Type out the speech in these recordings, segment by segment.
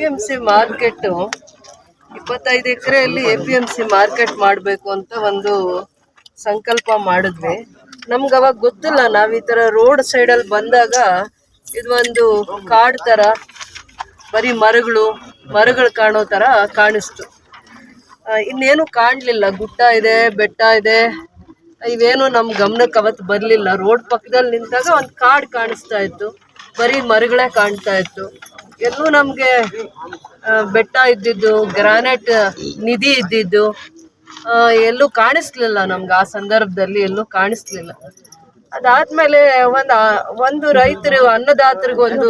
P M C market ಇಪ್ಪತ್ತೈದು ಎಕರೆಯಲ್ಲಿ A P market ಮಾಡಬೇಕು ಅಂತ ಒಂದು ಸಂಕಲ್ಪ ಮಾಡಿದ್ವಿ. ನಮ್ಗೆ ಅವಾಗ ಗೊತ್ತಿಲ್ಲ, ನಾವು ಈ ಥರ ರೋಡ್ ಸೈಡಲ್ಲಿ ಬಂದಾಗ ಇದು ಒಂದು ಕಾಡ್ ಥರ ಬರೀ ಮರಗಳು ಮರಗಳು ಕಾಣೋ ಥರ ಕಾಣಿಸ್ತು. ಇನ್ನೇನು ಕಾಣಲಿಲ್ಲ, ಗುಡ್ಡ ಇದೆ, ಬೆಟ್ಟ ಇದೆ, ಇವೇನು ನಮ್ಮ ಗಮನಕ್ಕೆ ಅವತ್ತು ಬರಲಿಲ್ಲ. ರೋಡ್ ಪಕ್ಕದಲ್ಲಿ ನಿಂತಾಗ ಒಂದು ಕಾಡು ಕಾಣಿಸ್ತಾ ಇತ್ತು, ಬರೀ ಮರಗಳೇ ಕಾಣ್ತಾ ಇತ್ತು. ಎಲ್ಲೂ ನಮಗೆ ಬೆಟ್ಟ ಇದ್ದಿದ್ದು ಗ್ರಾನೈಟ್ ನಿಧಿ ಇದ್ದಿದ್ದು ಎಲ್ಲೂ ಕಾಣಿಸ್ಲಿಲ್ಲ ನಮ್ಗೆ ಆ ಸಂದರ್ಭದಲ್ಲಿ ಎಲ್ಲೂ ಕಾಣಿಸ್ಲಿಲ್ಲ. ಅದಾದ್ಮೇಲೆ ಒಂದು ಒಂದು ರೈತರು ಅನ್ನದಾತರಿಗೊಂದು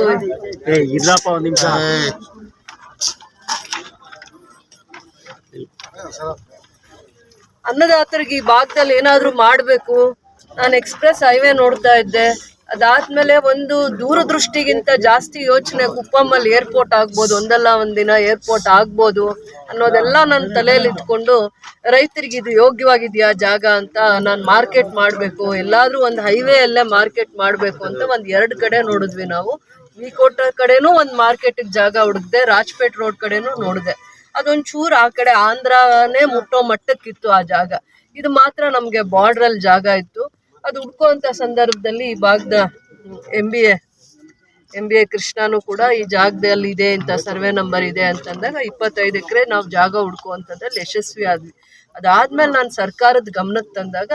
ಏ ಇರ್ರಪ್ಪ ಒಂದ್ ನಿಮಿಷ. ಅನ್ನದಾತರಿಗೆ ಈ ಭಾಗದಲ್ಲಿ ಏನಾದ್ರೂ ಮಾಡಬೇಕು. ನಾನು ಎಕ್ಸ್ಪ್ರೆಸ್ ಹೈವೇ ನೋಡ್ತಾ ಇದ್ದೆ. ಅದಾದ್ಮೇಲೆ ಒಂದು ದೂರದೃಷ್ಟಿಗಿಂತ ಜಾಸ್ತಿ ಯೋಚನೆ ಕುಪ್ಪಮ್ಮಲ್ಲಿ ಏರ್ಪೋರ್ಟ್ ಆಗ್ಬೋದು, ಒಂದಲ್ಲ ಒಂದಿನ ಏರ್ಪೋರ್ಟ್ ಆಗ್ಬೋದು ಅನ್ನೋದೆಲ್ಲ ನನ್ನ ತಲೆಯಲ್ಲಿ ಇಟ್ಕೊಂಡು, ರೈತರಿಗೆ ಇದು ಯೋಗ್ಯವಾಗಿದೆಯಾ ಜಾಗ ಅಂತ ನಾನು ಮಾರ್ಕೆಟ್ ಮಾಡಬೇಕು, ಎಲ್ಲಾದ್ರೂ ಒಂದು ಹೈವೇ ಅಲ್ಲೇ ಮಾರ್ಕೆಟ್ ಮಾಡಬೇಕು ಅಂತ ಒಂದು ಎರಡು ಕಡೆ ನೋಡಿದ್ವಿ ನಾವು. ಈ ಕೋಟ ಕಡೆನೂ ಒಂದು ಮಾರ್ಕೆಟಿಗೆ ಜಾಗ ಹುಡುಕ್ದೆ, ರಾಜ್ಪೇಟ್ ರೋಡ್ ಕಡೆನೂ ನೋಡಿದೆ. ಅದೊಂಚೂರು ಆ ಕಡೆ ಆಂಧ್ರನೇ ಮುಟ್ಟೋ ಮಟ್ಟಕ್ಕಿತ್ತು ಆ ಜಾಗ. ಇದು ಮಾತ್ರ ನಮಗೆ ಬಾರ್ಡ್ರಲ್ಲಿ ಜಾಗ ಇತ್ತು. ಅದು ಹುಡ್ಕೋಂಥ ಸಂದರ್ಭದಲ್ಲಿ ಈ ಭಾಗದ M B A M B A ಕೃಷ್ಣನು ಕೂಡ ಈ ಜಾಗದಲ್ಲಿ ಇದೆ ಅಂತ ಸರ್ವೆ ನಂಬರ್ ಇದೆ ಅಂತಂದಾಗ ಇಪ್ಪತ್ತೈದು ಎಕರೆ ನಾವು ಜಾಗ ಹುಡ್ಕುವಂಥದ್ದಲ್ಲಿ ಯಶಸ್ವಿ ಆದ್ವಿ. ಅದಾದ್ಮೇಲೆ ನಾನು ಸರ್ಕಾರದ ಗಮನಕ್ಕೆ ತಂದಾಗ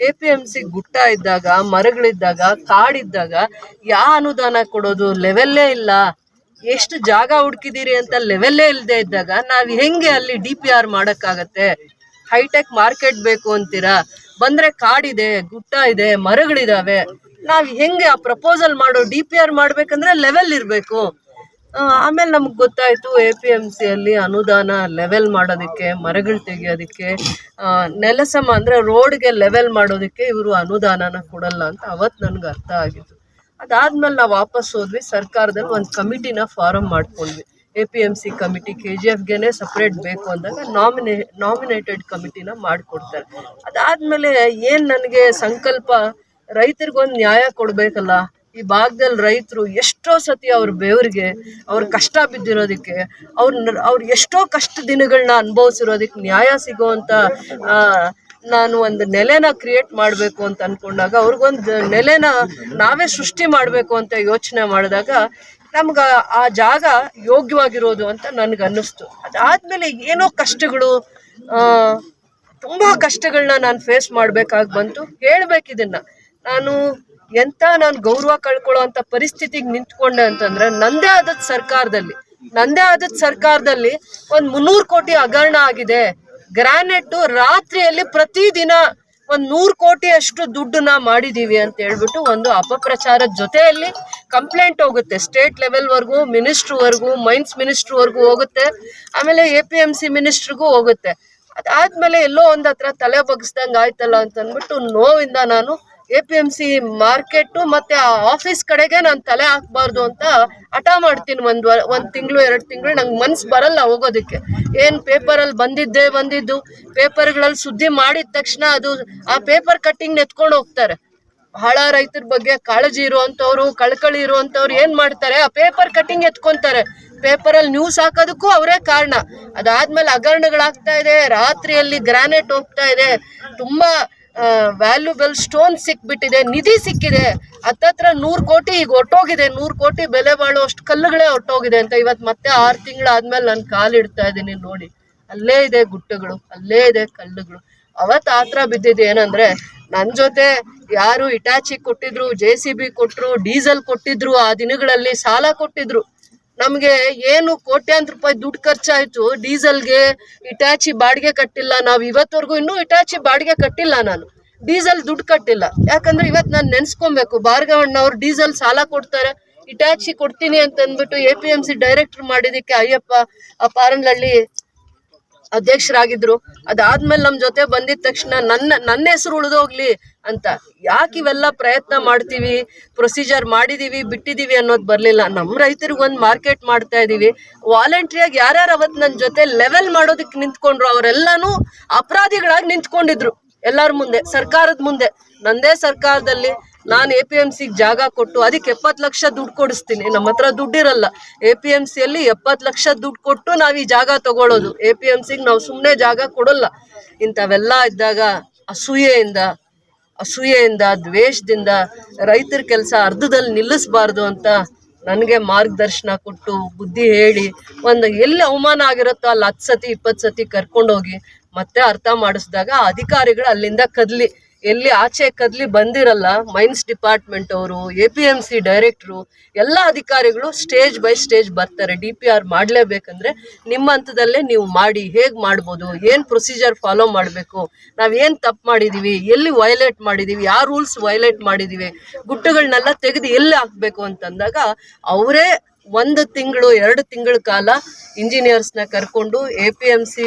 ಎ ಪಿ ಎಂ ಸಿ ಗುಟ್ಟ ಇದ್ದಾಗ, ಮರಗಳಿದ್ದಾಗ, ಕಾಡಿದ್ದಾಗ ಯಾ ಅನುದಾನ ಕೊಡೋದು ಲೆವೆಲ್ಲೇ ಇಲ್ಲ. ಎಷ್ಟು ಜಾಗ ಹುಡ್ಕಿದ್ದೀರಿ ಅಂತ ಲೆವೆಲ್ಲೇ ಇಲ್ಲದೆ ಇದ್ದಾಗ ನಾವು ಹೆಂಗೆ ಅಲ್ಲಿ ಡಿ ಪಿ ಆರ್ ಮಾಡೋಕ್ಕಾಗತ್ತೆ? ಹೈಟೆಕ್ ಮಾರ್ಕೆಟ್ ಬೇಕು ಅಂತೀರಾ? ಬಂದ್ರೆ ಕಾಡಿದೆ ಗುಟ್ಟ ಇದೆ, ಮರಗಳಿದಾವೆ. ನಾವ್ ಹೆಂಗೆ ಆ ಪ್ರಪೋಸಲ್ ಮಾಡೋ ಡಿ ಪಿ ಆರ್ ಮಾಡ್ಬೇಕಂದ್ರೆ ಲೆವೆಲ್ ಇರಬೇಕು. ಆಮೇಲೆ ನಮ್ಗೆ ಗೊತ್ತಾಯ್ತು ಎ ಪಿ ಎಂ ಸಿ ಅಲ್ಲಿ ಅನುದಾನ ಲೆವೆಲ್ ಮಾಡೋದಕ್ಕೆ, ಮರಗಳು ತೆಗಿಯೋದಕ್ಕೆ ನೆಲಸಮ ಅಂದ್ರೆ ರೋಡ್ಗೆ ಲೆವೆಲ್ ಮಾಡೋದಕ್ಕೆ ಇವರು ಅನುದಾನನ ಕೊಡಲ್ಲ ಅಂತ ಅವತ್ತು ನನ್ಗೆ ಅರ್ಥ ಆಗಿತ್ತು. ಅದಾದ್ಮೇಲೆ ನಾವು ವಾಪಸ್ ಹೋದ್ವಿ ಸರ್ಕಾರದಲ್ಲಿ ಒಂದು ಕಮಿಟಿನ ಫಾರಮ್ ಮಾಡ್ಕೊಂಡ್ವಿ. A P M C committee K G ಎಫ್ಗೆ separate ಬೇಕು ಅಂದಾಗ ನಾಮಿನೇ ನಾಮಿನೇಟೆಡ್ ಕಮಿಟಿನ ಮಾಡಿಕೊಡ್ತಾರೆ. ಅದಾದಮೇಲೆ ಏನು ನನಗೆ ಸಂಕಲ್ಪ? ರೈತರಿಗೊಂದು ನ್ಯಾಯ ಕೊಡಬೇಕಲ್ಲ? ಈ ಭಾಗದಲ್ಲಿ ರೈತರು ಎಷ್ಟೋ ಸತಿ ಅವ್ರ ಬೆವರಿಗೆ ಅವ್ರ ಕಷ್ಟ ಬಿದ್ದಿರೋದಕ್ಕೆ, ಅವ್ರ ಅವ್ರು ಎಷ್ಟೋ ಕಷ್ಟ ದಿನಗಳನ್ನ ಅನುಭವಿಸಿರೋದಕ್ಕೆ ನ್ಯಾಯ ಸಿಗೋವಂಥ ನಾನು ಒಂದು ನೆಲೆನ ಕ್ರಿಯೇಟ್ ಮಾಡಬೇಕು ಅಂತ ಅನ್ಕೊಂಡಾಗ ಅವ್ರಿಗೊಂದು ನೆಲೆನ ನಾವೇ ಸೃಷ್ಟಿ ಮಾಡಬೇಕು ಅಂತ ಯೋಚನೆ ಮಾಡಿದಾಗ ನಮ್ಗೆ ಆ ಜಾಗ ಯೋಗ್ಯವಾಗಿರೋದು ಅಂತ ನನಗೆ ಅನ್ನಿಸ್ತು ಅದಾದ್ಮೇಲೆ ಏನೋ ಕಷ್ಟಗಳು ತುಂಬ ಕಷ್ಟಗಳನ್ನ ನಾನು ಫೇಸ್ ಮಾಡಬೇಕಾಗಿ ಬಂತು. ಹೇಳ್ಬೇಕಿದನ್ನ. ನಾನು ಎಂತ ನಾನು ಗೌರವ ಕಳ್ಕೊಳ್ಳೋ ಅಂಥ ಪರಿಸ್ಥಿತಿಗೆ ನಿಂತ್ಕೊಂಡೆ ಅಂತಂದ್ರೆ, ನಂದೇ ಆದದ್ದು ಸರ್ಕಾರದಲ್ಲಿ, ನಂದೇ ಆದದ್ದು ಸರ್ಕಾರದಲ್ಲಿ ಒಂದು ಮುನ್ನೂರು ಕೋಟಿ ಹಗರಣ ಆಗಿದೆ. ಗ್ರಾನೈಟ್ ರಾತ್ರಿಯಲ್ಲಿ ಪ್ರತಿದಿನ ಒಂದ್ ನೂರು ಕೋಟಿ ಅಷ್ಟು ದುಡ್ಡನ್ನ ಮಾಡಿದೀವಿ ಅಂತ ಹೇಳ್ಬಿಟ್ಟು ಒಂದು ಅಪಪ್ರಚಾರದ ಜೊತೆಯಲ್ಲಿ ಕಂಪ್ಲೇಂಟ್ ಹೋಗುತ್ತೆ. ಸ್ಟೇಟ್ ಲೆವೆಲ್ವರೆಗೂ ಮಿನಿಸ್ಟ್ರ್ವರೆಗೂ ಮೈನ್ಸ್ ಮಿನಿಸ್ಟ್ರ್ವರೆಗೂ ಹೋಗುತ್ತೆ. ಆಮೇಲೆ ಎ ಪಿ ಎಂ ಸಿ ಮಿನಿಸ್ಟ್ರಿಗೂ ಹೋಗುತ್ತೆ. ಅದಾದ್ಮೇಲೆ ಎಲ್ಲೋ ಒಂದ್ ಹತ್ರ ತಲೆ ಬಗ್ಸ್ದಂಗ್ ಆಯ್ತಲ್ಲ ಅಂತ ಅಂದ್ಬಿಟ್ಟು ನೋವಿಂದ ನಾನು A P M C market ಮತ್ತೆ ಆ ಆಫೀಸ್ ಕಡೆಗೆ ನಾನು ತಲೆ ಹಾಕ್ಬಾರ್ದು ಅಂತ ಹಠ ಮಾಡ್ತೀನಿ ಒಂದ್ ಒಂದ್ ತಿಂಗಳು, ಎರಡು ತಿಂಗಳು, ನಂಗೆ ಮನ್ಸು ಬರಲ್ಲ ಹೋಗೋದಕ್ಕೆ. ಏನ್ ಪೇಪರಲ್ಲಿ ಬಂದಿದ್ದೇ ಬಂದಿದ್ದು ಪೇಪರ್ಗಳಲ್ಲಿ ಸುದ್ದಿ ಮಾಡಿದ ತಕ್ಷಣ ಅದು ಆ ಪೇಪರ್ ಕಟ್ಟಿಂಗ್ ಎತ್ಕೊಂಡು ಹೋಗ್ತಾರೆ. ಬಹಳ ರೈತರ ಬಗ್ಗೆ ಕಾಳಜಿ ಇರುವಂತವ್ರು ಕಳ್ಕಳಿ ಇರುವಂತವ್ರು ಏನ್ ಮಾಡ್ತಾರೆ? ಆ ಪೇಪರ್ ಕಟ್ಟಿಂಗ್ ಎತ್ಕೊಂತಾರೆ. ಪೇಪರ್ ಅಲ್ಲಿ ನ್ಯೂಸ್ ಹಾಕೋದಕ್ಕೂ ಅವರೇ ಕಾರಣ. ಅದಾದ್ಮೇಲೆ ಹಗರಣಗಳಾಗ್ತಾ ಇದೆ, ರಾತ್ರಿಯಲ್ಲಿ ಗ್ರಾನೇಟ್ ಹೋಗ್ತಾ ಇದೆ. ತುಂಬಾ ವ್ಯಾಲ್ಯೂಬಲ್ ಸ್ಟೋನ್ ಸಿಕ್ಬಿಟ್ಟಿದೆ, ನಿಧಿ ಸಿಕ್ಕಿದೆ. ಹತ್ತತ್ರ ನೂರು ಕೋಟಿ ಈಗ ಒಟ್ಟೋಗಿದೆ. ನೂರು ಕೋಟಿ ಬೆಲೆ ಬಾಳುವಷ್ಟು ಕಲ್ಲುಗಳೇ ಒಟ್ಟೋಗಿದೆ ಅಂತ ಇವತ್ತು ಮತ್ತೆ ಆರು ತಿಂಗಳಾದ್ಮೇಲೆ ನಾನು ಕಾಲಿಡ್ತಾ ಇದ್ದೀನಿ ನೋಡಿ. ಅಲ್ಲೇ ಇದೆ ಗುಟ್ಟುಗಳು, ಅಲ್ಲೇ ಇದೆ ಕಲ್ಲುಗಳು. ಅವತ್ತು ಆತ್ರ ಬಿದ್ದಿದ್ದು ಏನಂದ್ರೆ ನನ್ನ ಜೊತೆ ಯಾರು ಇಟಾಚಿ ಕೊಟ್ಟಿದ್ರು ಜೆ ಸಿ ಬಿ ಕೊಟ್ಟರು ಡೀಸೆಲ್ ಕೊಟ್ಟಿದ್ರು, ಆ ದಿನಗಳಲ್ಲಿ ಸಾಲ ಕೊಟ್ಟಿದ್ರು. ನಮ್ಗೆ ಏನು ಕೋಟ್ಯಾಂತರ ರೂಪಾಯಿ ದುಡ್ಡು ಖರ್ಚಾಯ್ತು, ಡೀಸೆಲ್ಗೆ ಇಟಾಚಿ ಬಾಡಿಗೆ ಕಟ್ಟಿಲ್ಲ ನಾವು ಇವತ್ತವರೆಗೂ ಇನ್ನೂ ಇಟಾಚಿ ಬಾಡಿಗೆ ಕಟ್ಟಿಲ್ಲ ನಾನು. ಡೀಸೆಲ್ ದುಡ್ಡು ಕಟ್ಟಿಲ್ಲ. ಯಾಕಂದ್ರೆ ಇವತ್ತು ನಾನು ನೆನ್ಸ್ಕೊಬೇಕು ಬಾರ್ಗವಣ್ಣ ಅವ್ರು ಡೀಸೆಲ್ ಸಾಲ ಕೊಡ್ತಾರೆ, ಇಟಾಚಿ ಕೊಡ್ತೀನಿ ಅಂತ ಅಂದ್ಬಿಟ್ಟು A P M C director ಮಾಡಿದಕ್ಕೆ ಅಯ್ಯಪ್ಪ, ಆ ಪಾರನ್ಲಳ್ಳಿ ಅಧ್ಯಕ್ಷರಾಗಿದ್ರು. ಅದಾದ್ಮೇಲೆ ನಮ್ಮ ಜೊತೆ ಬಂದಿದ ತಕ್ಷಣ ನನ್ನ ನನ್ನ ಹೆಸರು ಉಳಿದೋಗ್ಲಿ. ಅಂತ. ಯಾಕೆ ಇವೆಲ್ಲ ಪ್ರಯತ್ನ ಮಾಡ್ತೀವಿ ಪ್ರೊಸೀಜರ್ ಮಾಡಿದೀವಿ, ಬಿಟ್ಟಿದೀವಿ ಅನ್ನೋದು ಬರಲಿಲ್ಲ. ನಮ್ಮ ರೈತರಿಗೆ ಒಂದು ಮಾರ್ಕೆಟ್ ಮಾಡ್ತಾ ಇದೀವಿ. ವಾಲಂಟ್ರಿಯಾಗಿ ಯಾರ್ಯಾರು ಅವತ್ತು ನನ್ನ ಜೊತೆ ಲೆವೆಲ್ ಮಾಡೋದಕ್ಕೆ ನಿಂತ್ಕೊಂಡ್ರು, ಅವರೆಲ್ಲಾನು ಅಪರಾಧಿಗಳಾಗಿ ನಿಂತ್ಕೊಂಡಿದ್ರು. ಎಲ್ಲರ ಮುಂದೆ, ಸರ್ಕಾರದ ಮುಂದೆ. ನಂದೇ ಸರ್ಕಾರದಲ್ಲಿ ನಾನು ಎ ಪಿ ಎಂ ಸಿಗೆ ಜಾಗ ಕೊಟ್ಟು ಅದಕ್ಕೆ ಎಪ್ಪತ್ತು ಲಕ್ಷ ದುಡ್ಡು ಕೊಡಿಸ್ತೀನಿ. ನಮ್ಮ ಹತ್ರ ದುಡ್ಡಿರಲ್ಲ. ಎ ಪಿ ಎಂ ಸಿಯಲ್ಲಿ ಎಪ್ಪತ್ತು ಲಕ್ಷ ದುಡ್ಡು ಕೊಟ್ಟು ನಾವು ಈ ಜಾಗ ತಗೊಳ್ಳೋದು ಎ ಪಿ ಎಂ ಸಿಗೆ ನಾವು ಸುಮ್ಮನೆ ಜಾಗ ಕೊಡಲ್ಲ. ಇಂಥವೆಲ್ಲ ಇದ್ದಾಗ ಅಸೂಯೆಯಿಂದ ಅಸೂಯೆಯಿಂದ, ದ್ವೇಷದಿಂದ ರೈತರ ಕೆಲಸ ಅರ್ಧದಲ್ಲಿ ನಿಲ್ಲಿಸಬಾರ್ದು ಅಂತ ನನಗೆ ಮಾರ್ಗದರ್ಶನ ಕೊಟ್ಟು ಬುದ್ಧಿ ಹೇಳಿ ಒಂದು ಎಲ್ಲಿ ಅವಮಾನ ಆಗಿರುತ್ತೋ ಅಲ್ಲಿ ಹತ್ತು ಸತಿ, ಇಪ್ಪತ್ತು ಸತಿ ಕರ್ಕೊಂಡೋಗಿ ಮತ್ತೆ ಅರ್ಥ ಮಾಡಿಸಿದಾಗ ಅಧಿಕಾರಿಗಳು ಅಲ್ಲಿಂದ ಕದ್ಲಿ. ಎಲ್ಲಿ ಆಚೆ ಕದ್ಲಿ ಬಂದಿರಲ್ಲ ಮೈನ್ಸ್ ಡಿಪಾರ್ಟ್ಮೆಂಟ್ ಅವರು A P M C director ಎಲ್ಲ ಅಧಿಕಾರಿಗಳು ಸ್ಟೇಜ್ ಬೈ ಸ್ಟೇಜ್ ಬರ್ತಾರೆ ಡಿ ಪಿ ಆರ್ ಮಾಡಲೇಬೇಕಂದ್ರೆ ನಿಮ್ಮ ಹಂತದಲ್ಲೇ ನೀವು ಮಾಡಿ, ಹೇಗೆ ಮಾಡ್ಬೋದು, ಏನು ಪ್ರೊಸೀಜರ್ ಫಾಲೋ ಮಾಡಬೇಕು, ನಾವು ಏನು ತಪ್ಪು ಮಾಡಿದ್ದೀವಿ ಎಲ್ಲಿ ವೈಲೇಟ್ ಮಾಡಿದ್ದೀವಿ ಯಾವ ರೂಲ್ಸ್ ವೈಲೇಟ್ ಮಾಡಿದ್ದೀವಿ ಗುಟ್ಟಗಳನ್ನೆಲ್ಲ ತೆಗೆದು ಎಲ್ಲಿ ಹಾಕಬೇಕು ಅಂತಂದಾಗ, ಅವರೇ ಒಂದು ತಿಂಗಳು, ಎರಡು ತಿಂಗಳ ಕಾಲ ಇಂಜಿನಿಯರ್ಸ್ನ ಕರ್ಕೊಂಡು ಎ ಪಿ ಎಂ ಸಿ